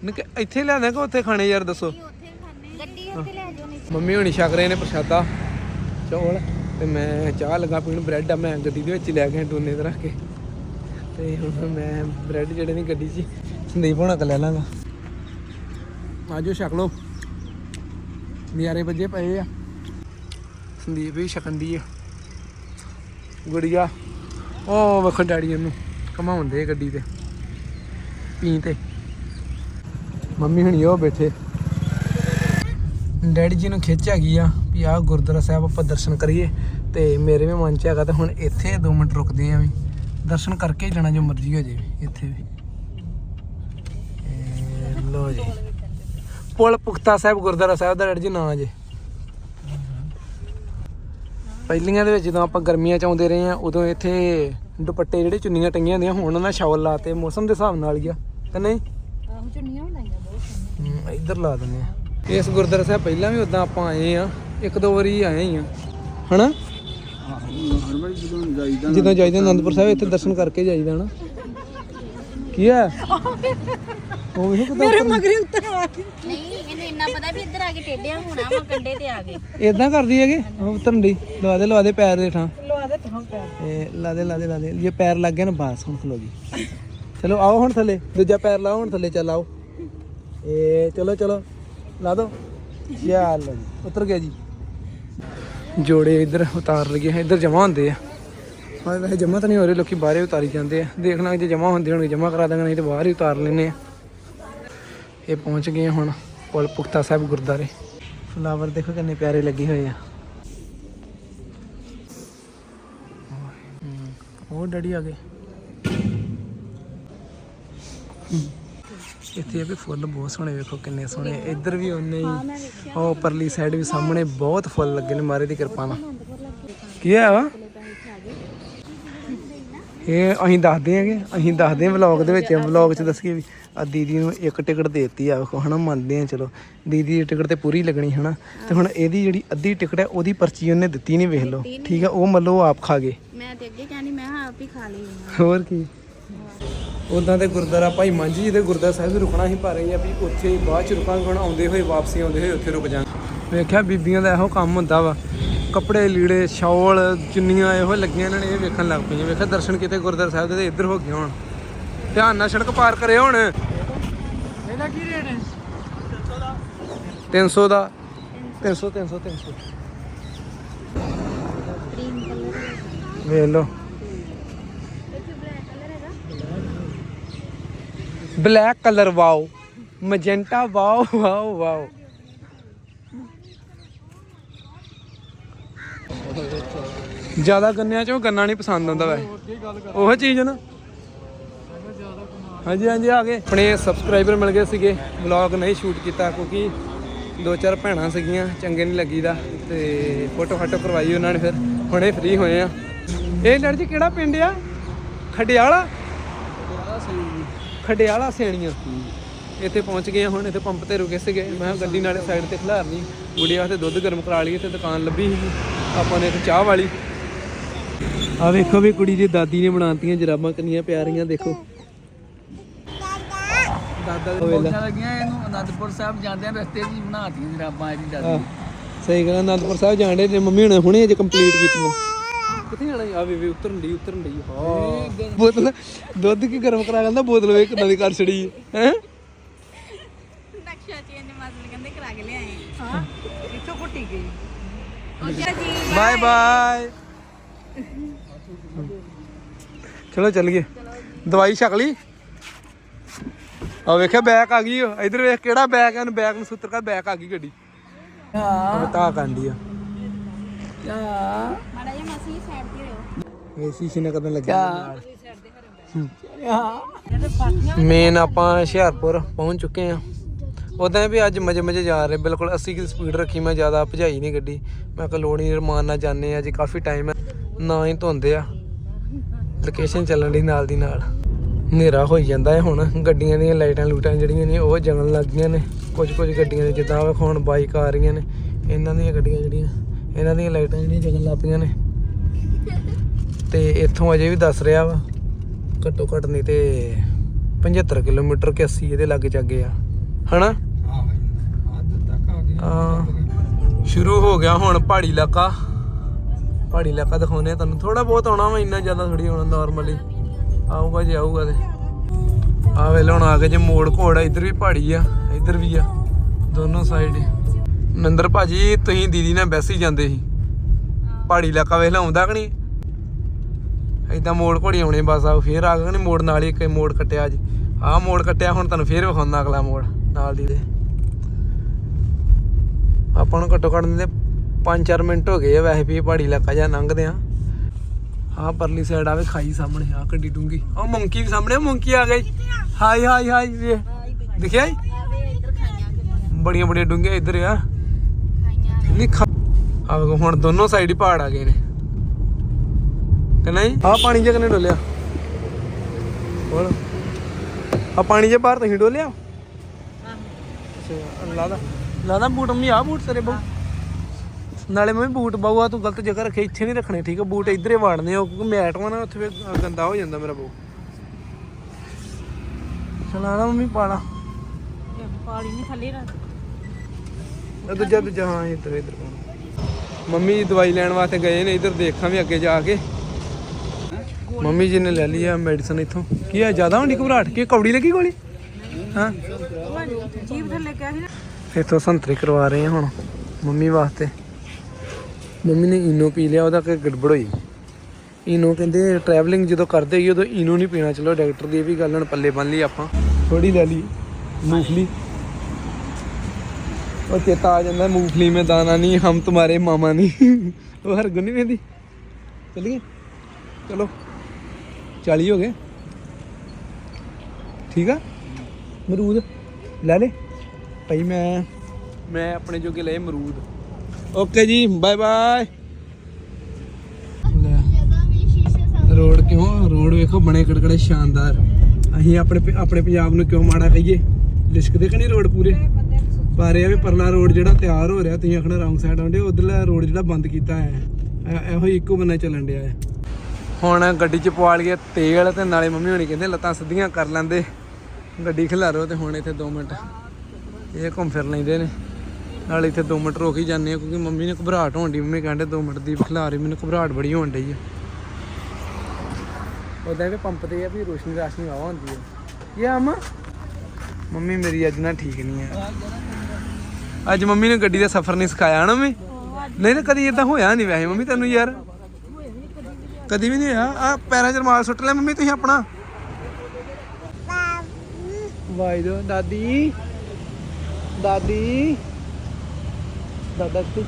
ਨਿਕ ਇੱਥੇ ਲਿਆਦਾ ਕਿ ਉੱਥੇ ਖਾਣੇ ਯਾਰ ਦੱਸੋ? ਮੰਮੀ ਹੁਣੀ ਛਕ ਰਹੇ ਨੇ ਪ੍ਰਸ਼ਾਦਾ। ਚੌਲ। ਤੇ ਮੈਂ ਚਾਹ ਲੱਗਾ ਪੀਣ, ਬ੍ਰੈਡ ਆ। ਮੈਂ ਗੱਡੀ ਦੇ ਵਿੱਚ ਲੈ ਕੇ ਟੂਨੇ ਤੇ ਰੱਖ ਕੇ। ਤੇ ਹੁਣ ਮੈਂ ਬ੍ਰੈਡ ਜਿਹੜੇ ਨੇ ਗੱਡੀ 'ਚ ਹੀ ਸੰਦੀਪ ਹੋਣਾ ਕੋ ਲੈ ਲਾਂਗਾ। ਆਜੋ ਛਕ ਲਓ। ਨਿਆਰੇ ਵੱਜੇ ਪਏ ਆ। ਸੰਦੀਪ ਵੀ ਛਕਣ ਦੀ ਆ। ਗੁੜੀਆ, ਉਹ ਵੇਖੋ ਡੈਡੀ ਇਹਨੂੰ ਘਮਾਉਂਦੇ ਗੱਡੀ ਤੇ ਪੀ ਤੇ। ਮੰਮੀ ਹੁਣੀ ਉਹ ਬੈਠੇ। ਡੈਡੀ ਜੀ ਨੂੰ ਖਿੱਚ ਹੈਗੀ ਆ ਵੀ ਆਹ ਗੁਰਦੁਆਰਾ ਸਾਹਿਬ ਆਪਾਂ ਦਰਸ਼ਨ ਕਰੀਏ, ਤੇ ਮੇਰੇ ਵੀ ਮਨ 'ਚ ਹੈਗਾ ਤੇ ਹੁਣ ਇੱਥੇ 2 ਮਿੰਟ ਰੁਕਦੇ ਆ ਵੀ। ਦਰਸ਼ਨ ਕਰਕੇ ਜਾਣਾ ਜੋ ਮਰਜ਼ੀ ਹੋ ਜੇ ਇੱਥੇ ਵੀ। ਇਹ ਲੋ ਜੀ। ਪੁਲ ਪੁਖਤਾ ਸਾਹਿਬ ਗੁਰਦੁਆਰਾ ਸਾਹਿਬ ਦਾ, ਡੈਡੀ ਜੀ ਨਾਂ ਜੇ। ਪਹਿਲੀਆਂ ਦੇ ਵਿੱਚ ਜਦੋਂ ਆਪਾਂ ਗਰਮੀਆਂ ਚ ਆਉਂਦੇ ਰਹੇ ਆ ਉਦੋਂ ਇੱਥੇ ਦੁਪੱਟੇ ਜਿਹੜੇ ਚੁੰਨੀਆਂ ਟੰਗੀਆਂ ਹੁੰਦੀਆਂ ਹੁਣ ਉਹਨਾਂ ਸ਼ਾਵਲ ਲਾਤੇ ਮੌਸਮ ਦੇ ਹਿਸਾਬ ਨਾਲ ਹੀ ਆ ਤੇ ਨਹੀਂ? ਆਹੋ ਚੁੰਨੀਆਂ ਵੀ ਲਾਈਆਂ ਬਹੁਤ ਇੱਧਰ ਲਾ ਦਿੰਦੇ ਆ। ਇਸ ਗੁਰਦੁਆਰਾ ਸਾਹਿਬ ਪਹਿਲਾਂ ਵੀ ਉਦਾਂ ਆਪਾਂ ਆਏ ਆ ਇੱਕ ਦੋ ਵਾਰੀ ਆਏ ਹੀ ਆ। ਹਨਾ? ਹਰ ਵਾਰੀ ਜਦੋਂ ਜਾਈਦਾ ਨਾ, ਜਦੋਂ ਜਾਈਦਾ ਅਨੰਦਪੁਰ ਸਾਹਿਬ। ਇੱਥੇ ਦਰਸ਼ਨ ਕਰਕੇ ਜਾਈਦਾ ਹਨਾ? ਕੀ ਆ ਉਹ ਵੀ ਕਿਦਾਂ ਮੇਰੇ ਮਗਰੇ ਉੱਤਰ ਆ ਗਈ। ਨਹੀਂ ਇਹਨੂੰ ਇੰਨਾ ਪਤਾ ਵੀ ਇੱਧਰ ਆ ਕੇ ਟੇਢਿਆ ਹੋਣਾ ਵਾ ਕੰਡੇ ਤੇ ਆ ਗਏ। ਇਦਾਂ ਕਰਦੀ ਹੈਗੇ? ਉਹ ਦੀ। ਲਵਾ ਦੇ ਲਵਾ ਦੇ ਪੈਰ ਦੇ ਠਾਂ ਲਵਾ ਦੇ ਤੁਹਾਂ ਪੈਰ। ਇਹ ਲਾ ਦੇ ਲਾ ਦੇ ਲਾ ਦੇ। ਜੇ ਪੈਰ ਲੱਗ ਗਿਆ ਨਾ ਬਸ ਹੁਣ ਖਲੋ ਜੀ ਚਲੋ ਆਓ ਹੁਣ ਥੱਲੇ। ਦੂਜਾ ਪੈਰ ਲਾਓ ਹੁਣ ਥੱਲੇ ਚੱਲ ਆਓ। ਇਹ ਚਲੋ ਚਲੋ। ਲਾ ਦੋ। ਯਾਰ ਲਓ ਜੀ। ਉਤਰ ਗਿਆ ਜੀ। ਜੋੜੇ ਇੱਧਰ ਉਤਾਰ ਲਗੇ ਇੱਧਰ ਜਮਾ ਹੁੰਦੇ ਆ। ਹਾਂ ਵੈਸੇ ਜਮਾ ਤਾਂ ਨਹੀਂ ਹੋ ਰਹੇ ਲੋਕੀ ਬਾਹਰੇ ਉਤਾਰੀ ਜਾਂਦੇ ਆ। ਦੇਖਣਾ ਜੇ ਜਮਾ ਹੁੰਦੇ ਹੋਣਗੇ ਜਮਾ ਕਰਾ ਦਾਂਗੇ ਨਹੀਂ ਤੇ ਬਾਹਰ ਹੀ ਉਤਾਰ ਲੈਨੇ ਆ। ਇਹ ਪਹੁੰਚ ਗਏ ਆ ਹੁਣ ਪੁਲ ਪੁਖਤਾ ਸਾਹਿਬ ਗੁਰਦਾਰੇ ਫਲਾਵਰ ਦੇਖੋ ਕਿੰਨੇ ਪਿਆਰੇ ਲੱਗੇ ਹੋਏ ਆ। ਉਹ ਡੈਡੀ ਆ ਗਏ। ਇੱਥੇ ਇਹ ਵੀ ਫੁੱਲ ਬਹੁਤ ਸੋਹਣੇ ਵੇਖੋ ਕਿੰਨੇ ਸੋਹਣੇ। ਇੱਧਰ ਵੀ ਉਹਨੇ ਹੀ। ਉਹ ਪਰਲੀ ਸਾਈਡ ਵੀ ਸਾਹਮਣੇ ਬਹੁਤ ਫੁੱਲ ਲੱਗੇ ਨੇ ਮਾਰੇ ਦੀ ਕਿਰਪਾ ਨਾਲ। ਕੀ ਹੈ ਵਾ? ਇਹ ਅਸੀਂ ਦੱਸਦੇ ਆਂਗੇ ਅਸੀਂ ਦੱਸਦੇ ਆਂ ਵਲੌਗ ਦੇ ਵਿੱਚ ਵਲੌਗ 'ਚ ਦੱਸੀਏ ਵੀ ਆ ਦੀਦੀ ਨੂੰ ਇੱਕ ਟਿਕਟ ਦੇਤੀ ਆ ਵੇਖੋ ਹਨਾ ਮੰਨਦੇ ਆ ਚਲੋ। ਦੀਦੀ ਦੀ ਟਿਕਟ ਤੇ ਪੂਰੀ ਲੱਗਣੀ ਹਨਾ। ਤੇ ਹੁਣ ਇਹਦੀ ਜਿਹੜੀ ਅੱਧੀ ਟਿਕਟ ਹੈ ਉਹਦੀ ਪਰਚੀ ਉਹਨੇ ਦਿੱਤੀ ਨਹੀਂ ਵੇਖ ਲਓ। ਠੀਕ ਹੈ ਉਹ ਮੱਲੋ ਆਪ ਖਾ ਗਏ। ਮੈਂ ਤੇ ਅੱਗੇ ਕਹਿੰਦੀ ਮੈਂ ਆਪ ਹੀ ਖਾ ਲਈ ਹੋਰ ਕੀ? ਉਦਾਂ ਤੇ ਗੁਰਦੁਆਰਾ ਭਾਈ ਮਾਂਜੀ ਜੀ ਦੇ ਗੁਰਦੁਆਰਾ ਸਾਹਿਬ ਵੀ ਰੁਕਣਾ ਹੀ ਪਾ ਰਹੀ ਆ ਵੀ ਉੱਥੇ ਬਾਅਦ ਚ ਰੁਕਾਂਗੇ ਹੁਣ ਆਉਂਦੇ ਹੋਏ ਵਾਪਸੀ ਆਉਂਦੇ ਹੋਏ ਉੱਥੇ ਰੁਕ ਜਾਾਂਗੇ। ਵੇਖਿਆ ਬੀਬੀਆਂ ਦਾ ਇਹੋ ਕੰਮ ਹੁੰਦਾ ਵਾ। ਕੱਪੜੇ ਲੀੜੇ ਸ਼ਾਲ ਚੁੰਨੀਆਂ ਇਹੋ ਲੱਗੀਆਂ ਇਹਨਾਂ ਨੇ ਇਹ ਵੇਖਣ ਲੱਗ ਪਈਆਂ। ਵੇਖਿਆ ਦਰਸ਼ਨ ਕਿਤੇ ਗੁਰਦੁਆਰਾ ਸਾਹਿਬ ਦੇ ਇੱਧਰ ਹੋ ਗਏ ਹੁਣ। ਧਿਆਨ ਨਾਲ ਸੜਕ ਪਾਰ ਕਰਿਓ ਹੁਣ। ਇਹਦਾ ਕੀ ਰੇਟ ਹੈ? 300 ਦਾ। 300 300 300 ਕਰੀਮ ਕਲਰ ਵੇਖ ਲਓ। Black colour wow magenta wow wow wow ਜ਼ਿਆਦਾ ਗੰਨਿਆਂ ਚੋਂ ਗੰਨਾ ਨਹੀਂ ਪਸੰਦ ਆਉਂਦਾ ਵੈਸੇ। ਉਹ ਚੀਜ਼ ਨਾ। ਹਾਂਜੀ ਹਾਂਜੀ, ਆ ਗਏ। ਆਪਣੇ ਸਬਸਕ੍ਰਾਈਬਰ ਮਿਲ ਗਏ ਸੀਗੇ। ਵਲੌਗ ਨਹੀਂ ਸ਼ੂਟ ਕੀਤਾ ਕਿਉਂਕਿ ਦੋ ਚਾਰ ਭੈਣਾਂ ਸੀਗੀਆਂ, ਚੰਗੇ ਨਹੀਂ ਲੱਗੀਦਾ। ਤੇ ਫੋਟੋ ਫਾਟੋ ਕਰਵਾਈ ਉਹਨਾਂ ਨੇ ਫਿਰ। ਹੁਣੇ ਫ੍ਰੀ ਹੋਏ ਆ। ਇਹ ਲੜ ਜੀ ਕਿਹੜਾ ਪਿੰਡ ਆ? ਖਡਿਆਲਾ? ਖਡਿਆਲਾ ਸੇਣੀਆਂ। ਇੱਥੇ ਪਹੁੰਚ ਗਏ ਹੁਣ, ਇੱਥੇ ਪੰਪ ਤੇ ਰੁਕੇ ਸੀਗੇ। ਮੈਂ ਕਿਹਾ ਗੱਡੀ ਨਾਲੇ ਸਾਈਡ ਤੇ ਖਿਲਾਰਨੀ। ਗੁੜੀਆ ਵਾਸਤੇ ਦੁੱਧ ਗਰਮ ਕਰਾ ਲਈਏ ਤੇ ਦੁਕਾਨ ਲੱਭੀ ਸੀ ਆਪਾਂ ਨੇ ਇੱਥੇ ਚਾਹ ਵਾਲੀ। ਆ ਵੇਖੋ ਵੀ ਕੁੜੀ ਦੀ ਦਾਦੀ ਨੇ ਬਣਾਤੀਆਂ ਜਰਾਬਾਂ ਕਿੰਨੀਆਂ ਪਿਆਰੀਆਂ ਦੇਖੋ। ਦਾਦਾ ਦੇ ਵੇਲਾ। ਲੱਗੀਆਂ ਇਹਨੂੰ ਅਨੰਦਪੁਰ ਸਾਹਿਬ ਜਾਂਦੇ ਰਸਤੇ 'ਚ ਬਣਾਤੀਆਂ ਜਰਾਬਾਂ ਇਹਦੀ ਦਾਦੀ ਸਹੀ ਗੱਲ ਆ, ਅਨੰਦਪੁਰ ਸਾਹਿਬ ਜਾਣਦੇ ਤੇ ਮੰਮੀ ਹੁਣੇ ਹੁਣੇ ਅਜੇ ਕੰਪਲੀਟ ਕੀਤੀਆਂ। ਕਿੱਥੇ ਜਾਣਾ ਆ ਵੇ ਵੇ ਉਤਰਨ ਦੀ ਉਤਰਨ ਦੀ ਹਾਂ। ਬੋਤਲ ਦੁੱਧ ਕੀ ਗਰਮ ਕਰਾ ਲੈਂਦਾ ਬੋਤਲ ਵੇ ਕਿੰਨਾ ਦੀ ਕਰ ਛੜੀ ਹੈ ਨਕਸ਼ਾ ਚੇਂਜ ਮਾਸਲ ਕਹਿੰਦੇ ਕਰਾ ਕੇ ਲਿਆਏ। ਹਾਂ। ਇੱਥੋਂ ਕੁੱਟੀ ਗਈ। ਅੱਛਾ ਜੀ ਬਾਏ ਬਾਏ ਚਲੋ ਚੱਲੀਏ ਦਵਾਈ ਛਕ ਲਈ। ਆ ਵੇਖਿਆ ਬੈਕ ਆ ਗਈ। ਇੱਧਰ ਵੇਖ ਕਿਹੜਾ ਬੈਕ ਹੈ ਬੈਕ ਨੂੰ ਸੁੱਤਰ ਕਰ ਬੈਕ ਆ ਗਈ ਗੱਡੀ। ਹਾਂ। ਤਾਂ ਕਾਂਡੀ ਆ। ਮਾੜਾ ਜਿਹਾ ਮਾਸੀ ਸਾਈਡ ਤੇ ਲੱਗਿਆ ਮੇਨ ਆਪਾਂ ਹੁਸ਼ਿਆਰਪੁਰ ਪਹੁੰਚ ਚੁੱਕੇ ਆ। ਉਦਾਂ ਵੀ ਅੱਜ ਮਜੇ ਮਜੇ ਜਾ ਰਹੇ। ਬਿਲਕੁਲ 80 ਦੀ ਸਪੀਡ ਰੱਖੀ ਮੈਂ ਜ਼ਿਆਦਾ ਭਜਾਈ ਨਹੀਂ ਗੱਡੀ। ਮੈਂ ਕਿਹਾ ਲੋੜ ਨਹੀਂ ਰਮਾਨ ਨਾਲ ਜਾਂਦੇ ਆ ਜੀ ਕਾਫੀ ਟਾਈਮ ਹੈ। ਨਾ ਹੀ ਧੁੰਦੇ ਆ। ਲੋਕੇਸ਼ਨ ਚੱਲਣ ਦੀ ਨਾਲ ਦੀ ਨਾਲ। ਹਨੇਰਾ ਹੋਈ ਜਾਂਦਾ ਹੈ ਹੁਣ ਗੱਡੀਆਂ ਦੀਆਂ ਲਾਈਟਾਂ ਲੂਟਾਂ ਜਿਹੜੀਆਂ ਨੇ ਉਹ ਜਗਣ ਲੱਗ ਗਈਆਂ ਨੇ। ਕੁਝ ਕੁਝ ਗੱਡੀਆਂ ਦੇ ਜਿੱਦਾਂ ਹੁਣ ਬਾਈਕ ਆ ਰਹੀਆਂ ਨੇ ਇਹਨਾਂ ਦੀਆਂ ਗੱਡੀਆਂ ਜਿਹੜੀਆਂ ਇਹਨਾਂ ਦੀਆਂ ਲਾਈਟਾਂ ਜਿਹੜੀਆਂ ਜਗਣ ਲੱਗ ਪਈਆਂ ਨੇ। ਤੇ ਇੱਥੋਂ ਅਜੇ ਵੀ ਦੱਸ ਰਿਹਾ ਵਾ ਘੱਟੋ ਘੱਟ ਨਹੀਂ ਤੇ 75 ਕਿਲੋਮੀਟਰ ਕੇ 80 ਇਹਦੇ ਲੱਗ ਚੱਗੇ ਆ। ਹਨਾ? ਆ ਸ਼ੁਰੂ ਹੋ ਗਿਆ ਹੁਣ ਪਹਾੜੀ ਇਲਾਕਾ। ਪਹਾੜੀ ਇਲਾਕਾ ਦਿਖਾਉਂਦੇ ਆ, ਤੁਹਾਨੂੰ ਥੋੜਾ ਬਹੁਤ ਆਉਣਾ ਵਾ, ਇੰਨਾ ਜ਼ਿਆਦਾ ਥੋੜੀ ਆਉਣਾ ਨਾਰਮਲੀ ਆਊਗਾ ਜੇ, ਆਊਗਾ ਤੇ। ਆ ਵੇਲੇ ਹੁਣ ਆ ਗਏ ਜੇ ਮੋੜ ਘੋੜ ਆ ਇੱਧਰ ਵੀ ਪਹਾੜੀ ਆ, ਇੱਧਰ ਵੀ ਆ, ਦੋਨੋਂ ਸਾਈਡ ਮਨਿੰਦਰ ਭਾਜੀ, ਤੁਸੀਂ ਦੀਦੀ ਨਾਲ ਬੈਸੀ ਜਾਂਦੇ ਸੀ। ਪਹਾੜੀ ਇਲਾਕਾ ਵੇਖ ਆਉਂਦਾ ਕਿ ਨਹੀਂ? ਏਦਾਂ ਮੋੜ ਘੋੜੀ ਆਉਣੇ ਬਸ ਆ ਫੇਰ ਆ ਗਏ ਨੇ ਮੋੜ ਨਾਲ ਹੀ ਇੱਕ ਮੋੜ ਕੱਟਿਆ ਅੱਜ। ਆਹ ਮੋੜ ਕੱਟਿਆ, ਹੁਣ ਤੁਹਾਨੂੰ ਫੇਰ ਵਿਖਾਉਂਦਾ ਅਗਲਾ ਮੋੜ, ਨਾਲ ਦੀ ਦੇ। ਆਪਾਂ ਨੂੰ ਘੱਟੋ ਘੱਟ ਦੇ 5-4 ਮਿੰਟ ਹੋ ਗਏ ਆ, ਵੈਸੇ ਵੀ ਪਹਾੜੀ ਇਲਾਕਾ ਜਾਂ ਲੰਘਦੇ ਆ। ਆਹ ਪਰਲੀ ਸਾਈਡ ਆਵੇ ਖਾਈ ਸਾਹਮਣੇ ਆ ਕੱਡੀ ਡੂੰਗੀ ਉਹ ਮੰਕੀ ਵੀ ਸਾਹਮਣੇ ਮੰਕੀ ਆ ਗਈ। ਹਾਈ ਹਾਈ ਹਾਈ ਵੇ ਦਿਖਿਆ ਬੜੀਆਂ ਬੜੀਆਂ ਡੂੰਗੀਆਂ ਇੱਧਰ ਆ। ਨਹੀਂ ਆ ਵੇਖੋ, ਹੁਣ ਦੋਨੋਂ ਸਾਈਡ ਹੀ ਪਹਾੜ ਆ ਗਏ ਨੇ। ਕਿ ਨਹੀਂ? ਆ ਪਾਣੀ ਜੇ ਕਨੇ ਡੋਲਿਆ? ਹੋਰ ਆ ਪਾਣੀ ਜੇ ਬਾਹਰ ਤੁਸੀਂ ਡੋਲਿਆ? ਅੱਛਾ, ਲਾਦਾ ਲਾਦਾ ਬੂਟ, ਮੰਮੀ ਆ ਬੂਟ ਤੇਰੇ ਬਹੁ ਨਾਲੇ ਮੈਂ ਬੂਟ ਆ ਤੂੰ ਗਲਤ ਜਗ੍ਹਾ ਰੱਖੇ ਇੱਥੇ ਨਹੀਂ ਰੱਖਣੇ ਠੀਕ ਆ? ਬੂਟ ਇੱਧਰੇ ਵਾੜਨੇ ਆ ਕਿਉਂਕਿ ਮੈਟ ਵਾ ਨਾ ਉੱਥੇ ਫਿਰ ਗੰਦਾ ਹੋ ਜਾਂਦਾ ਮੇਰਾ ਬਹੁ ਚਲਾ ਨਾ ਮੰਮੀ ਪਾਲਾ ਪਾਲੀ ਨਹੀਂ ਥੱਲੇ ਰੱਖ। ਇਹ ਦੂਜਾ ਦੂਜਾ ਹਾਂ ਇੱਧਰ ਇੱਧਰ। ਮੰਮੀ ਜੀ ਦਵਾਈ ਲੈਣ ਵਾਸਤੇ ਗਏ ਨੇ ਇੱਧਰ ਦੇਖਾਂ ਵੀ ਅੱਗੇ ਜਾ ਕੇ। ਮੰਮੀ ਜੀ ਨੇ ਲੈ ਲਈ ਆ ਮੈਡੀਸਨ ਇੱਥੋਂ। ਕੀ ਆ ਜ਼ਿਆਦਾ ਹੁੰਦੀ ਘਬਰਾਹਟ? ਕੀ ਕੌੜੀ ਲੱਗੀ ਗੋਲੀ? ਹਾਂ? ਜੀਭ ਥੱਲੇ ਕਿਹਾ ਸੀ ਇੱਥੋਂ ਸੰਤਰੀ ਕਰਵਾ ਰਹੇ ਆ ਹੁਣ ਮੰਮੀ ਵਾਸਤੇ। ਮੰਮੀ ਨੇ ਇਨੋ ਪੀ ਲਿਆ, ਉਹਦਾ ਕਿ ਗੜਬੜ ਹੋਈ। ਇਨੋ ਕਹਿੰਦੇ ਟਰੈਵਲਿੰਗ ਜਦੋਂ ਕਰਦੇ ਹੀ ਉਦੋਂ ਇਨੋ ਨਹੀਂ ਪੀਣਾ। ਚਲੋ ਡਾਕਟਰ ਦੀ ਇਹ ਵੀ ਗੱਲ ਹਣ ਪੱਲੇ ਬੰਨ ਲਈ ਆਪਾਂ। ਥੋੜੀ ਲੈ ਲਈ, ਮੂੰਗਫਲੀ। ਉਹ ਚੇਤਾ ਆ ਜਾਂਦਾ, ਮੂੰਗਫਲੀ ਮੇ ਦਾਣਾ ਨਹੀਂ, ਹਮ ਤੁਹਾਰੇ ਮਾਮਾ ਨਹੀਂ। ਉਹ ਹਰ ਗੁੰਨੀ ਵੇਂਦੀ। ਗਏ ਚਲੋ 40 ਹੋ ਗਏ। ਠੀਕ ਆ? ਮਰੂਦ ਲੈ ਲੈ। ਭਾਈ, ਮੈਂ ਮੈਂ ਆਪਣੇ ਜੋਗੇ ਲਏ ਮਰੂਦ ਓਕੇ ਜੀ ਬਾਏ ਬਾਏ ਰੋਡ ਕਿਉਂ? ਰੋਡ ਵੇਖੋ, ਬਣੇ ਕੜਕੜੇ ਸ਼ਾਨਦਾਰ। ਅਸੀਂ ਆਪਣੇ ਆਪਣੇ ਪੰਜਾਬ ਨੂੰ ਕਿਉਂ ਮਾੜਾ ਕਹੀਏ? ਲਿਸ਼ਕਦੇ ਕਿ ਨਹੀਂ ਰੋਡ ਪੂਰੇ? ਪਰ ਇਹ ਆ ਵੀ ਪਰਲਾ ਰੋਡ ਜਿਹੜਾ ਤਿਆਰ ਹੋ ਰਿਹਾ, ਤੁਸੀਂ ਆਖਣਾ ਰੌਂਗ ਸਾਈਡ ਆਉਂਦੇ ਉਧਰਲਾ ਰੋਡ ਜਿਹੜਾ ਬੰਦ ਕੀਤਾ ਹੈ। ਇਹੋ ਹੀ ਇੱਕੋ ਬੰਨਾ ਚੱਲਣ ਡਿਆ ਹੈ। ਹੁਣ ਗੱਡੀ 'ਚ ਪਵਾ ਲਈਏ ਤੇਲ ਤੇ ਨਾਲੇ ਮੰਮੀ ਹੋਣੀ ਕਹਿੰਦੇ ਲੱਤਾਂ ਸਿੱਧੀਆਂ ਕਰ ਲੈਂਦੇ। ਗੱਡੀ ਖਿਲਾਰੋ ਤੇ ਹੁਣ ਇੱਥੇ 2 ਮਿੰਟ। ਇਹ ਘੁੰਮ ਫਿਰ ਲੈਂਦੇ ਨੇ। ਨਾਲ ਇੱਥੇ 2 ਮਿੰਟ ਰੋਕ ਹੀ ਜਾਂਦੇ ਆ ਕਿਉਂਕਿ ਮੰਮੀ ਨੇ ਘਬਰਾਹਟ ਹੋਣ ਦੀ ਮੰਮੀ ਕਹਿੰਦੇ 2 ਮਿੰਟ ਦੀ ਖਿਲਾਰੀ ਮੈਨੂੰ ਘਬਰਾਹਟ ਬੜੀ ਹੋਣ ਡਈ ਆ। ਉਹਦਾ ਵੀ ਪੰਪ ਤੇ ਆ ਵੀ ਰੋਸ਼ਨੀ ਰਾਸ਼ਨੀ ਵਾਵਾ ਹੁੰਦੀ ਹੈ ਇਹ ਅਮਾ? ਮੰਮੀ ਮੇਰੀ ਅੱਜ ਨਾ ਠੀਕ ਨਹੀਂ ਹੈ ਅੱਜ ਮੰਮੀ ਨੇ ਗੱਡੀ ਦਾ ਸਫ਼ਰ ਨਹੀਂ ਸਿਖਾਇਆ ਨਾ ਮੰਮੀ? ਨਹੀਂ ਨਾ ਕਦੀ ਇਦਾਂ ਹੋਇਆ ਨਹੀਂ ਵੈਸੇ ਮੰਮੀ ਤੈਨੂੰ ਯਾਰ। ਕਦੀ ਵੀ ਨਹੀਂ ਹੋਇਆ। ਆ ਪੈਰਾਂ 'ਚ ਰੁਮਾਲ ਸੁੱਟ ਲਿਆ ਮੰਮੀ ਤੁਸੀਂ ਆਪਣਾ। ਵਾਈ ਦੋ ਦਾਦੀ। ਦਾਦੀ। ਦਾਦਾ ਕੀ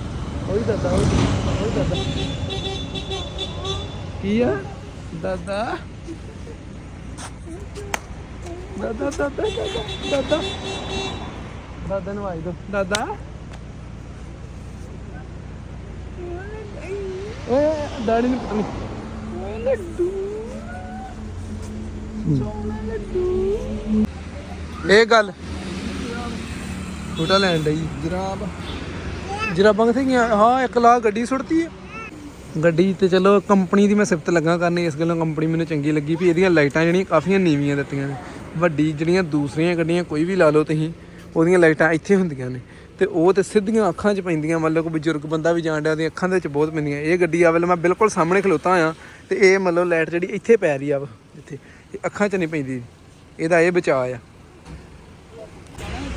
ਓਏ ਦਾਦਾ ਓਏ ਦਾਦਾ ਕੀ ਆ? ਦਾਦਾ। ਦਾਦਾ ਦਾਦਾ ਦਾਦਾ ਦਾਦਾ। ਦਾਦਾ ਨੂੰ ਵਾਈ ਦੋ। ਦਾਦਾ। ਓਏ ਦਾੜੀ ਨੂੰ ਪਤਾ ਨਹੀਂ ਓਏ ਲੱਡੂ ਸੋਨਾ ਲੱਡੂ ਇਹ ਗੱਲ। ਛੋਟਾ ਲੈਣ ਡਈ। ਜਰਾਬ। ਜਰਾਬਾਂ ਕਿੱਥੇ ਗਈਆਂ? ਹਾਂ, ਇੱਕ ਲਾ ਗੱਡੀ ਸੁੱਟਤੀ ਹੈ ਗੱਡੀ ਤੇ ਚਲੋ, ਕੰਪਨੀ ਦੀ ਮੈਂ ਸਿਫਤ ਲੱਗਾ ਕਰਨੀ, ਇਸ ਗੱਲੋਂ ਕੰਪਨੀ ਮੈਨੂੰ ਚੰਗੀ ਲੱਗੀ ਵੀ ਇਹਦੀਆਂ ਲਾਈਟਾਂ ਜਿਹੜੀਆਂ ਕਾਫੀਆਂ ਨੀਵੀਆਂ ਦਿੱਤੀਆਂ ਨੇ। ਵੱਡੀ ਜਿਹੜੀਆਂ ਦੂਸਰੀਆਂ ਗੱਡੀਆਂ ਕੋਈ ਵੀ ਲਾ ਲਓ ਤੁਸੀਂ, ਉਹਦੀਆਂ ਲਾਈਟਾਂ ਇੱਥੇ ਹੁੰਦੀਆਂ ਨੇ। ਤੇ ਉਹ ਤੇ ਸਿੱਧੀਆਂ ਅੱਖਾਂ 'ਚ ਪੈਂਦੀਆਂ, ਮਤਲਬ ਕੋਈ ਬਜ਼ੁਰਗ ਬੰਦਾ ਵੀ ਜਾਣ ਡਿਆ, ਉਹਦੀਆਂ ਅੱਖਾਂ ਦੇ ਵਿੱਚ ਬਹੁਤ ਪੈਂਦੀਆਂ। ਇਹ ਗੱਡੀ ਆ ਵੇਲੇ ਮੈਂ ਬਿਲਕੁਲ ਸਾਹਮਣੇ ਖਲੋਤਾ ਆ ਤੇ ਇਹ ਮਤਲਬ ਲਾਈਟ ਜਿਹੜੀ ਇੱਥੇ ਪੈ ਰਹੀ ਆ ਵਾ, ਇੱਥੇ। ਅੱਖਾਂ 'ਚ ਨਹੀਂ ਪੈਂਦੀ। ਇਹਦਾ ਇਹ ਬਚਾਅ ਆ।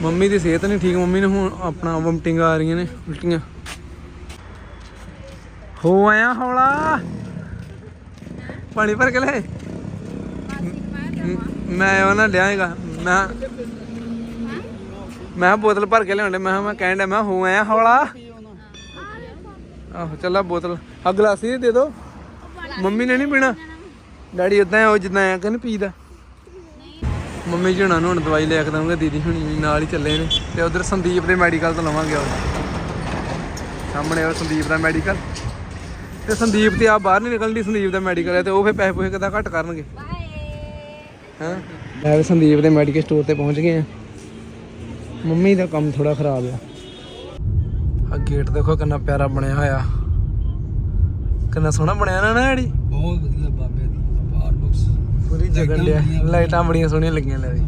ਮੰਮੀ ਦੀ ਸਿਹਤ ਨਹੀਂ ਠੀਕ, ਮੰਮੀ ਨੂੰ ਹੁਣ ਆਪਣਾ ਵਮਟਿੰਗ ਆ ਰਹੀਆਂ ਨੇ, ਉਲਟੀਆਂ। ਹੋ ਆਇਆ ਹੌਲਾ। ਪਾਣੀ ਭਰ ਕੇ ਲੈ। ਮੈਂ ਉਹ ਨਾ ਲਿਆਏਗਾ, ਮੈਂ ਮੈਂ ਕਿਹਾ ਬੋਤਲ ਭਰ ਕੇ ਲਿਆਉਣ ਲਿਆਉਂਦੇ ਮੈਂ ਕਿਹਾ ਮੈਂ ਕਹਿਣ ਡਿਆ, ਮੈਂ ਕਿਹਾ ਹੋ ਆਇਆ ਹੌਲਾ। ਆਹੋ, ਚੱਲਾ ਬੋਤਲ ਆ ਗਲਾਸੀ ਦੇ ਦੋ। ਮੰਮੀ ਨੇ ਨਹੀਂ ਪੀਣਾ। ਡੈਡੀ ਉਦਾਂ ਉਹ ਜਿੱਦਾਂ ਆ, ਕਹਿੰਦੇ ਪੀਦਾ ਮੰਮੀ ਜੀ ਹੁਣਾਂ ਨੂੰ ਹੁਣ ਦਵਾਈ ਲੈ ਕੇ ਦਵਾਂਗੇ, ਦੀਦੀ ਹੁਣੀ ਵੀ ਨਾਲ ਹੀ ਚੱਲੇ ਨੇ। ਤੇ ਉਧਰ ਸੰਦੀਪ ਦੇ ਮੈਡੀਕਲ ਤੋਂ ਲਵਾਂਗੇ ਉਹ। ਸਾਹਮਣੇ ਉਹ ਸੰਦੀਪ ਦਾ ਮੈਡੀਕਲ। ਤੇ ਸੰਦੀਪ ਤੇ ਆ ਬਾਹਰ ਨਹੀਂ ਨਿਕਲਦੀ ਸੰਦੀਪ ਦਾ ਮੈਡੀਕਲ ਹੈ ਤੇ ਉਹ ਫੇ ਪੈਸੇ ਪੂਸੇ ਕਿੱਦਾਂ ਘੱਟ ਕਰਨਗੇ? ਹਾਂ? ਮੈਂ ਸੰਦੀਪ ਦੇ ਮੈਡੀਕਲ ਸਟੋਰ ਤੇ ਪਹੁੰਚ ਗਏ ਆ ਮੰਮੀ ਦਾ ਕੰਮ ਥੋੜਾ ਖਰਾਬ ਆ। ਆ ਗੇਟ ਦੇਖੋ ਕਿੰਨਾ ਪਿਆਰਾ ਬਣਿਆ ਹੋਇਆ। ਕਿੰਨਾ ਸੋਹਣਾ ਬਣਿਆ ਨਾ ਨਾ ਜਿਹੜੀ ਬਹੁਤ ਵਧੀਆ ਬਾਬੇ। ਪੂਰੀ ਜਗਨ ਲਿਆ। ਲਾਈਟਾਂ ਬੜੀਆਂ ਸੋਹਣੀਆਂ ਲੱਗੀਆਂ ਲੈ ਵੀ।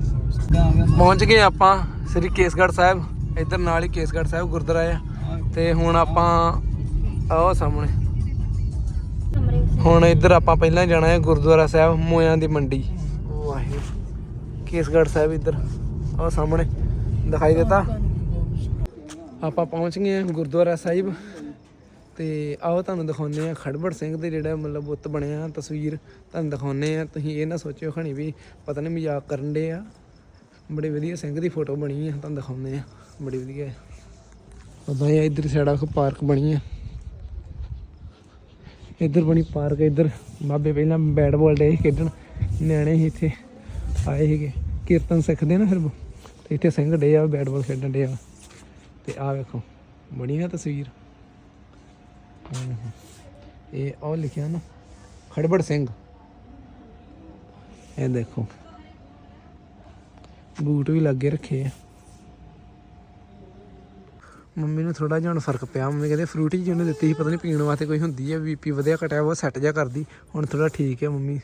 ਪਹੁੰਚ ਗਏ ਆਪਾਂ ਸ੍ਰੀ ਕੇਸਗੜ੍ਹ ਸਾਹਿਬ। ਇੱਧਰ ਨਾਲ ਹੀ ਕੇਸਗੜ੍ਹ ਸਾਹਿਬ ਗੁਰਦੁਆਰਾ ਆ। ਤੇ ਹੁਣ ਆਪਾਂ ਆਹ ਸਾਹਮਣੇ। ਹੁਣ ਇੱਧਰ ਆਪਾਂ ਪਹਿਲਾਂ ਜਾਣਾ ਹੈ ਗੁਰਦੁਆਰਾ ਸਾਹਿਬ, ਮੋਇਆਂ ਦੀ ਮੰਡੀ। ਵਾਹਿਗੁਰੂ। ਕੇਸਗੜ੍ਹ ਸਾਹਿਬ ਇੱਧਰ। ਆਹ ਸਾਹਮਣੇ। ਦਿਖਾਈ ਦਿੱਤਾ। ਆਪਾਂ ਪਹੁੰਚ ਗਏ ਹਾਂ ਗੁਰਦੁਆਰਾ ਸਾਹਿਬ। ਤੇ ਆਓ ਤੁਹਾਨੂੰ ਦਿਖਾਉਂਦੇ ਆ ਖੜਬੜ ਸਿੰਘ ਦੇ ਜਿਹੜਾ ਮਤਲਬ ਬੁੱਤ ਬਣਿਆ ਤਸਵੀਰ। ਤੁਹਾਨੂੰ ਦਿਖਾਉਂਦੇ ਆ ਤੁਸੀਂ ਇਹ ਨਾ ਸੋਚਿਓ ਖਣੀ ਵੀ ਪਤਾ ਨਹੀਂ ਮਜ਼ਾਕ ਕਰਨ ਦੇ ਆ। ਬੜੇ ਵਧੀਆ ਸਿੰਘ ਦੀ ਫੋਟੋ ਬਣੀ ਆ, ਤੁਹਾਨੂੰ ਦਿਖਾਉਂਦੇ ਆ ਬੜੀ ਵਧੀਆ ਹੈ। ਉਦਾਂ ਹੀ ਇੱਧਰ ਸਾਡਾ ਆ ਪਾਰਕ ਬਣੀ ਆ। ਇੱਧਰ ਬਣੀ ਪਾਰਕ, ਇੱਧਰ ਬਾਬੇ ਪਹਿਲਾਂ ਬੈਟ ਬਾਲ ਡੇ ਖੇਡਣ। ਨਿਆਣੇ ਹੀ ਇੱਥੇ ਆਏ ਸੀਗੇ। ਕੀਰਤਨ ਸਿੱਖਦੇ ਨਾ ਫਿਰ ਤੇ ਇੱਥੇ ਸਿੰਘ ਡੇ ਆ ਬੈਟ ਬਾਲ ਖੇਡਣ ਡੇ ਆ। ਤੇ ਆ ਵੇਖੋ ਬਣੀ ਨਾ ਤਸਵੀਰ। ਇਹ ਉਹ ਲਿਖਿਆ ਨਾ ਖੜਬੜ ਸਿੰਘ ਇਹ ਦੇਖੋ ਬੂਟ ਵੀ ਲੱਗੇ ਰੱਖੇ ਆ ਮੰਮੀ ਨੂੰ ਥੋੜਾ ਜਿਹਾ ਹੁਣ ਫ਼ਰਕ ਪਿਆ ਮੰਮੀ ਕਹਿੰਦੇ ਫਰੂਟੀ ਜੀ ਉਹਨੇ ਦਿੱਤੀ ਸੀ ਪਤਾ ਨਹੀਂ ਪੀਣ ਵਾਸਤੇ ਕੋਈ ਹੁੰਦੀ ਹੈ ਬੀਪੀ ਵਧਿਆ ਘਟਿਆ ਉਹ ਸੈੱਟ ਜਿਹਾ ਕਰਦੀ ਹੁਣ ਥੋੜਾ ਠੀਕ ਹੈ ਮੰਮੀ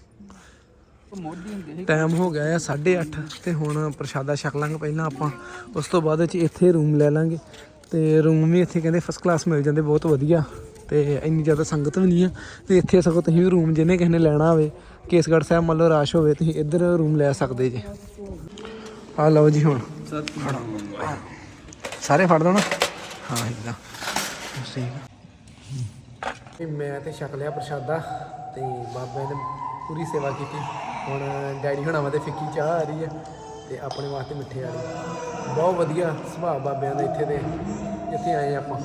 ਟਾਈਮ ਹੋ ਗਿਆ ਆ 8:30 ਤੇ ਹੁਣ ਪ੍ਰਸ਼ਾਦਾ ਛਕ ਲਾਂਗੇ ਪਹਿਲਾਂ ਆਪਾਂ ਉਸ ਤੋਂ ਬਾਅਦ ਵਿੱਚ ਇੱਥੇ ਰੂਮ ਲੈ ਲਾਂਗੇ ਤੇ ਰੂਮ ਵੀ ਇੱਥੇ ਕਹਿੰਦੇ ਫਸਟ ਕਲਾਸ ਮਿਲ ਜਾਂਦੇ ਬਹੁਤ ਵਧੀਆ ਤੇ ਇੰਨੀ ਜ਼ਿਆਦਾ ਸੰਗਤ ਵੀ ਨਹੀਂ ਆ। ਤੇ ਇੱਥੇ ਸਗੋਂ ਤੁਸੀਂ ਵੀ ਰੂਮ ਜਿਹਨੇ ਕਿਸੇ ਨੇ ਲੈਣਾ ਹੋਵੇ, ਕੇਸਗੜ੍ਹ ਸਾਹਿਬ ਮੰਨ ਲਓ ਰਾਸ਼ ਹੋਵੇ, ਤੁਸੀਂ ਇੱਧਰ ਰੂਮ ਲੈ ਸਕਦੇ ਜੇ। ਆ ਲਓ ਜੀ ਹੁਣ। ਸਾਰੇ ਫੜ ਦੋ ਨਾ। ਹਾਂ, ਇਦਾਂ। ਠੀਕ ਮੈਂ ਤੇ ਛਕ ਲਿਆ ਪ੍ਰਸ਼ਾਦਾ ਤੇ ਬਾਬਾ ਨੇ ਪੂਰੀ ਸੇਵਾ ਕੀਤੀ। ਹੁਣ ਡੈਡੀ ਹੁਣਾਂ ਵਾਸਤੇ ਫਿੱਕੀ ਚਾਹ ਆ ਰਹੀ ਹੈ ਤੇ ਆਪਣੇ ਵਾਸਤੇ ਮਿੱਠੇ ਆ ਰਹੀ। ਬਹੁਤ ਵਧੀਆ ਸੁਭਾਅ ਬਾਬਿਆਂ ਦਾ ਇੱਥੇ ਦੇ। ਇੱਥੇ ਆਏ ਆਪਾਂ।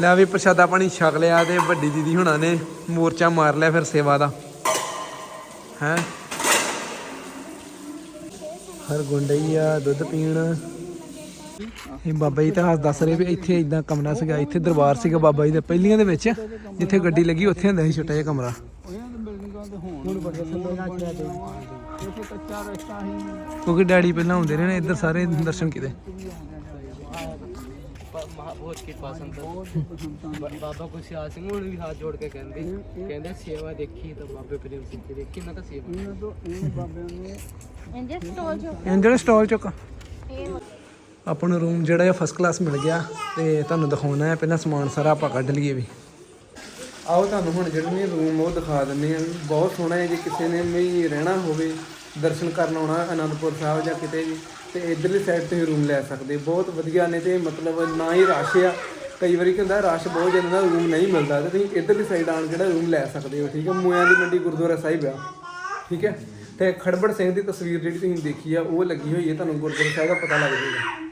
ਲੈ ਵੀ ਪ੍ਰਸ਼ਾਦਾ ਪਾਣੀ ਛਕ ਲਿਆ ਤੇ ਵੱਡੀ ਦੀਦੀ ਹੁਣਾਂ ਨੇ ਮੋਰਚਾ ਮਾਰ ਲਿਆ ਫਿਰ ਸੇਵਾ ਦਾ। ਹੈ? ਹਰ ਗੁੰਡਈ ਆ ਦੁੱਧ ਪੀਣ। ਇਹ ਬਾਬਾ ਜੀ ਇਤਿਹਾਸ ਦੱਸ ਰਹੇ ਵੀ ਇੱਥੇ ਇਦਾਂ ਕਮਰਾ ਸੀਗਾ, ਇੱਥੇ ਦਰਬਾਰ ਸੀਗਾ ਬਾਬਾ ਜੀ ਦੇ ਪਹਿਲੀਆਂ ਦੇ ਵਿੱਚ, ਜਿੱਥੇ ਗੱਡੀ ਲੱਗੀ ਉੱਥੇ ਹੁੰਦਾ ਸੀ ਛੋਟਾ ਜਿਹਾ ਕਮਰਾ। ਕਿਉਂਕਿ ਡੈਡੀ ਪਹਿਲਾਂ ਆਉਂਦੇ ਰਹੇ ਨੇ ਇੱਧਰ ਸਾਰੇ ਦਰਸ਼ਨ ਕੀਤੇ। ਬਹੁਤ ਕਿਰਪਾ ਸੰਤ ਬਾਬਾ ਗੁਰਸਿਆਲ ਸਿੰਘ ਹੁਣ ਵੀ ਹੱਥ ਜੋੜ ਕੇ ਕਹਿੰਦੇ। ਕਹਿੰਦੇ ਸੇਵਾ ਦੇਖੀ ਤਾਂ ਬਾਬੇ ਪ੍ਰੇਮ ਸਿੰਘ ਦੀ ਦੇਖੀ ਨਾ ਤਾਂ ਸੇਵਾ ਇਹਨਾਂ ਤੋਂ ਇਹ ਬਾਬਿਆਂ ਨੇ ਇੰਜਣ ਸਟਾਲ ਚੁੱਕ ਆਪਾਂ ਨੂੰ ਰੂਮ ਜਿਹੜਾ ਹੈ ਫਸਟ ਕਲਾਸ ਮਿਲ ਗਿਆ ਤੇ ਤੁਹਾਨੂੰ ਦਿਖਾਉਣਾ ਹੈ ਪਹਿਲਾਂ ਸਮਾਨ ਸਾਰਾ ਆਪਾਂ ਕੱਢ ਲਈਏ ਵੀ। ਆਓ ਤੁਹਾਨੂੰ ਹੁਣ ਜਿਹੜੇ ਨੇ ਰੂਮ ਉਹ ਦਿਖਾ ਦਿੰਨੇ ਆ ਬਹੁਤ ਸੋਹਣਾ ਹੈ ਜੇ ਕਿਸੇ ਨੇ ਵੀ ਰਹਿਣਾ ਹੋਵੇ ਦਰਸ਼ਨ ਕਰਨ ਆਉਣਾ ਆਨੰਦਪੁਰ ਸਾਹਿਬ ਜਾਂ ਕਿਤੇ ਵੀ। ਤੇ ਇਧਰਲੀ ਸਾਈਡ ਤੁਸੀਂ ਰੂਮ ਲੈ ਸਕਦੇ ਬਹੁਤ ਵਧੀਆ ਨੇ ਤੇ ਮਤਲਬ ਨਾ ਹੀ ਰਸ਼ ਆ। ਕਈ ਵਾਰੀ ਕੀ ਹੁੰਦਾ ਰਸ਼ ਬਹੁਤ ਜ਼ਿਆਦਾ ਨਾ ਰੂਮ ਨਹੀਂ ਮਿਲਦਾ ਤੇ ਤੁਸੀਂ ਇਧਰਲੀ ਸਾਈਡ ਆਣ ਜਿਹੜਾ ਰੂਮ ਲੈ ਸਕਦੇ ਹੋ, ਠੀਕ ਹੈ ਮੋਇਆਂ ਦੀ ਮੰਡੀ ਗੁਰਦੁਆਰਾ ਸਾਹਿਬ ਆ, ਠੀਕ ਹੈ ਤੇ ਖੜਬੜ ਸਿੰਘ ਦੀ ਤਸਵੀਰ ਜਿਹੜੀ ਤੁਸੀਂ ਦੇਖੀ ਆ, ਉਹ ਲੱਗੀ ਹੋਈ ਹੈ ਤੁਹਾਨੂੰ ਗੁਰਦੁਆਰਾ ਸਾਹਿਬ ਦਾ ਪਤਾ ਲੱਗ ਜਾਏਗਾ।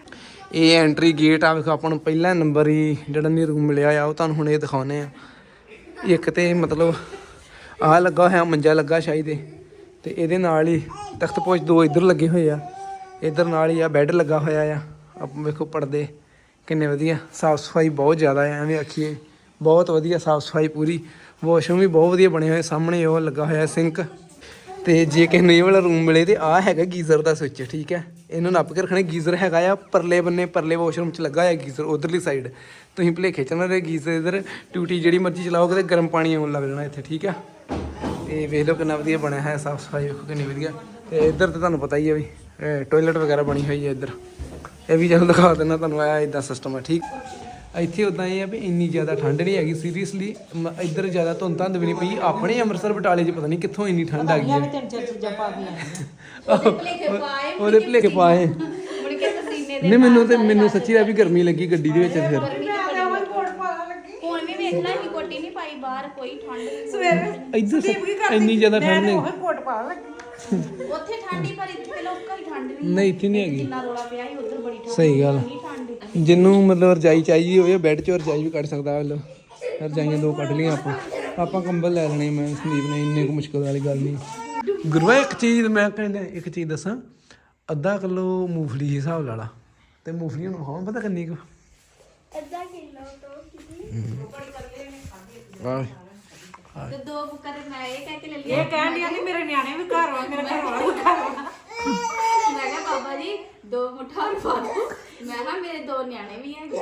ਇਹ ਐਂਟਰੀ ਗੇਟ ਆ, ਵੇਖੋ ਆਪਾਂ ਨੂੰ ਪਹਿਲਾ ਨੰਬਰ ਹੀ ਜਿਹੜਾ ਨੀ ਰੂਮ ਮਿਲਿਆ ਆ, ਉਹ ਤੁਹਾਨੂੰ ਹੁਣ ਇਹ ਦਿਖਾਉਨੇ ਆ। ਇੱਕ ਤੇ ਮਤਲਬ ਆ ਲੱਗਾ ਹੋਇਆ, ਮੰਜਾ ਲੱਗਾ ਸ਼ਾਹੀ ਦੇ ਤੇ ਇਹਦੇ ਨਾਲ ਹੀ ਤਖਤ ਪੋਸ਼ ਦੋ ਇੱਧਰ ਲੱਗੇ ਹੋਏ ਆ। ਇੱਧਰ ਨਾਲ ਹੀ ਆ ਬੈੱਡ ਲੱਗਾ ਹੋਇਆ ਆ। ਆਪ ਵੇਖੋ ਪਰਦੇ ਕਿੰਨੇ ਵਧੀਆ, ਸਾਫ਼ ਸਫ਼ਾਈ ਬਹੁਤ ਜ਼ਿਆਦਾ ਆ, ਐਵੇਂ ਆਖੀਏ। ਬਹੁਤ ਵਧੀਆ ਸਾਫ਼ ਸਫ਼ਾਈ ਪੂਰੀ। ਵਾਸ਼ਰੂਮ ਵੀ ਬਹੁਤ ਵਧੀਆ ਬਣੇ ਹੋਏ, ਸਾਹਮਣੇ ਉਹ ਲੱਗਾ ਹੋਇਆ ਸਿੰਕ ਤੇ ਜੇ ਕਿਸੇ ਨੂੰ ਇਹ ਵਾਲਾ ਰੂਮ ਮਿਲੇ ਤੇ ਆ ਹੈਗਾ ਗੀਜ਼ਰ ਦਾ ਸੁੱਚ ਠੀਕ ਹੈ? ਇਹਨੂੰ ਨੱਪ ਕੇ ਰੱਖਣਾ, ਗੀਜ਼ਰ ਹੈਗਾ ਆ ਪਰਲੇ ਬੰਨੇ, ਪਰਲੇ ਵਾਸ਼ਰੂਮ 'ਚ ਲੱਗਾ ਹੋਇਆ ਗੀਜ਼ਰ, ਉਧਰਲੀ ਸਾਈਡ ਤੁਸੀਂ ਭਲੇਖੇ ਚ ਨਾ ਰਹੇ, ਗੀਜ਼ਰ ਇਧਰ ਟੂਟੀ ਜਿਹੜੀ ਮਰਜ਼ੀ ਚਲਾਓਗੇ ਤੇ ਗਰਮ ਪਾਣੀ ਆਉਣ ਲੱਗ ਜਾਣਾ ਇੱਥੇ, ਠੀਕ ਆ ਤੇ ਵੇਖ ਲਓ ਕਿੰਨਾ ਵਧੀਆ ਬਣਿਆ ਹੈ ਸਾਫ਼ ਸਫ਼ਾਈ ਵੇਖੋ ਕਿੰਨੀ ਵਧੀਆ। ਤੇ ਇੱਧਰ ਤੇ ਤੁਹਾਨੂੰ ਪਤਾ ਹੀ ਹੈ ਵੀ ਟਾਇਲਟ ਵਗੈਰਾ ਬਣੀ ਹੋਈ ਹੈ ਇੱਧਰ। ਇਹ ਵੀ ਜਦੋਂ ਦਿਖਾ ਦਿੰਦਾ ਤੁਹਾਨੂੰ ਆਇਆ ਇਦਾਂ ਸਿਸਟਮ ਹੈ ਠੀਕ? ਇੱਥੇ ਉਦਾਂ ਇਹ ਆ ਵੀ ਇੰਨੀ ਜ਼ਿਆਦਾ ਠੰਡ ਨਹੀਂ ਹੈਗੀ ਸੀਰੀਅਸਲੀ ਇੱਧਰ ਜ਼ਿਆਦਾ ਧੁੰਦ ਧੰਦ ਵੀ ਨਹੀਂ ਪਈ ਆਪਣੇ ਅੰਮ੍ਰਿਤਸਰ ਬਟਾਲੇ 'ਚ ਪਤਾ ਨਹੀਂ ਕਿੱਥੋਂ ਇੰਨੀ ਠੰਡ ਆ ਗਈ ਹੈ। ਉਹਦੇ ਭਲੇਖੇ ਪਾਏ ਮੁੜ ਕੇ ਪਸੀਨੇ ਦੇ ਨਹੀਂ ਮੈਨੂੰ ਤੇ ਮੈਨੂੰ ਸੱਚੀ ਆ ਵੀ ਗਰਮੀ ਲੱਗੀ ਗੱਡੀ ਦੇ ਵਿੱਚ ਫਿਰ। ਹੁਣ ਵੀ ਵੇਖ ਲੈ ਹੀ ਕੋਟੀ ਨਹੀਂ ਪਾਈ ਬਾਹਰ ਕੋਈ ਠੰਡ ਨਹੀਂ ਇੱਧਰ ਸੱਚ- ਇੰਨੀ ਜ਼ਿਆਦਾ ਠੰਡ ਨਹੀਂ। ਕੋਟ ਪਾ ਲੱਗੀ। ਉੱਥੇ ਠੰਡੀ ਪਰ ਇੱਥੇ ਲੋਕਾਂ ਹੀ ਠੰਡ ਨਹੀਂ ਨਹੀਂ ਇੱਥੇ ਨਹੀਂ ਹੈਗੀ। ਜਿੰਨਾ ਰੋਲਾ ਪਿਆ ਸੀ ਉਧਰ ਬੜੀ ਠੰਡ ਸਹੀ ਗੱਲ। ਜਿੰਨੂੰ ਮਤਲਬ ਰਜਾਈ ਚਾਹੀਦੀ ਹੋਵੇ ਬੈੱਡ 'ਚ ਰਜਾਈ ਵੀ ਕੱਢ ਸਕਦਾ ਵੱਲ ਰਜਾਈਆਂ ਦੋ ਕੱਢ ਲਈਆਂ ਆਪਾਂ। ਆਪਾਂ ਕੰਬਲ ਲੈ ਲੈਣੇ ਮੈਂ ਸੰਦੀਪ ਨੇ ਇੰਨੇ ਕੁ ਮੁਸ਼ਕਲ ਵਾਲੀ ਗੱਲ ਨਹੀਂ। ਗੁਰੂਆ ਇੱਕ ਚੀਜ਼ ਮੈਂ ਕਹਿੰਦਾ ਇੱਕ ਚੀਜ਼ ਦੱਸਾਂ। ਅੱਧਾ ਕਿਲੋ ਮੂੰਗਫਲੀ ਦੇ ਹਿਸਾਬ ਲਾ ਲਾ। ਤੇ ਮੂੰਗਫਲੀ ਨੂੰ ਖਾਵਾਂ ਪਤਾ ਕਿੰਨੀ ਕੁ? ਅੱਧਾ ਕਿਲੋ ਤੇ ਦੋ ਬੁੱਕਾ ਤੇ ਮੈਂ ਇਹ ਕਹਿ ਕੇ ਲੈ ਲਈ ਇਹ ਕਹਿਣ ਡਿਆ ਕਿ ਮੇਰੇ ਨਿਆਣੇ ਵੀ ਘਰ ਵਾ ਮੇਰੇ ਘਰ ਵਾਲਾ ਵੀ ਘਰ ਵਾ ਮੈਂ ਕਿਹਾ ਬਾਬਾ ਜੀ ਦੋ ਮੁਠਾਰ ਪਾ ਦਿਓ ਮੈਂ ਕਿਹਾ ਮੇਰੇ ਦੋ ਨਿਆਣੇ ਵੀ ਹੈਗੇ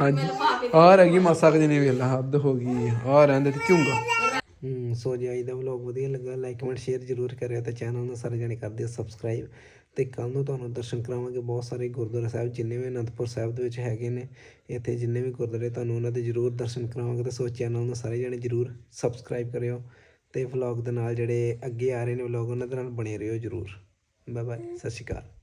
ਹਾਂਜੀ। ਆ ਰਹਿ ਗਈ ਮਾਸਾ ਕੁ ਜਿਹਨੇ ਵੇਲਾ ਹੱਦ ਹੋ ਗਈ। ਆ ਰਹਿੰਦੇ ਤੇ ਝੁੰਗਾ ਹੂੰ ਸੋ ਜੇ ਅੱਜ ਦਾ ਵਲੌਗ ਵਧੀਆ ਲੱਗਾ। ਲਾਈਕ ਕਮੈਂਟ ਸ਼ੇਅਰ ਜ਼ਰੂਰ ਕਰਿਓ ਤੇ ਚੈਨਲ ਨੂੰ ਸਾਰੇ ਜਣੇ ਕਰ ਦਿਓ ਸਬਸਕ੍ਰਾਈਬ ਤੇ ਕੱਲ ਨੂੰ ਤੁਹਾਨੂੰ ਦਰਸ਼ਨ ਕਰਾਵਾਂਗੇ ਬਹੁਤ ਸਾਰੇ ਗੁਰਦੁਆਰਾ ਸਾਹਿਬ ਜਿੰਨੇ ਵੀ ਅਨੰਦਪੁਰ ਸਾਹਿਬ ਦੇ ਵਿੱਚ ਹੈਗੇ ਨੇ। ਇੱਥੇ ਜਿੰਨੇ ਵੀ ਗੁਰਦੁਆਰੇ ਤੁਹਾਨੂੰ ਉਹਨਾਂ ਦੇ ਜ਼ਰੂਰ ਦਰਸ਼ਨ ਕਰਾਵਾਂਗੇ। ਤੇ ਸੋ ਚੈਨਲ ਨੂੰ ਸਾਰੇ ਜਣੇ ਜ਼ਰੂਰ ਸਬਸਕ੍ਰਾਈਬ ਕਰਿਓ। ਅਤੇ ਵਲੋਗ ਦੇ ਨਾਲ ਜਿਹੜੇ ਅੱਗੇ ਆ ਰਹੇ ਨੇ ਵਲੋਗ ਉਹਨਾਂ ਦੇ ਨਾਲ ਬਣੇ ਰਹੋ ਜ਼ਰੂਰ। ਬਾਏ ਬਾਏ ਸਤਿ ਸ਼੍ਰੀ ਅਕਾਲ।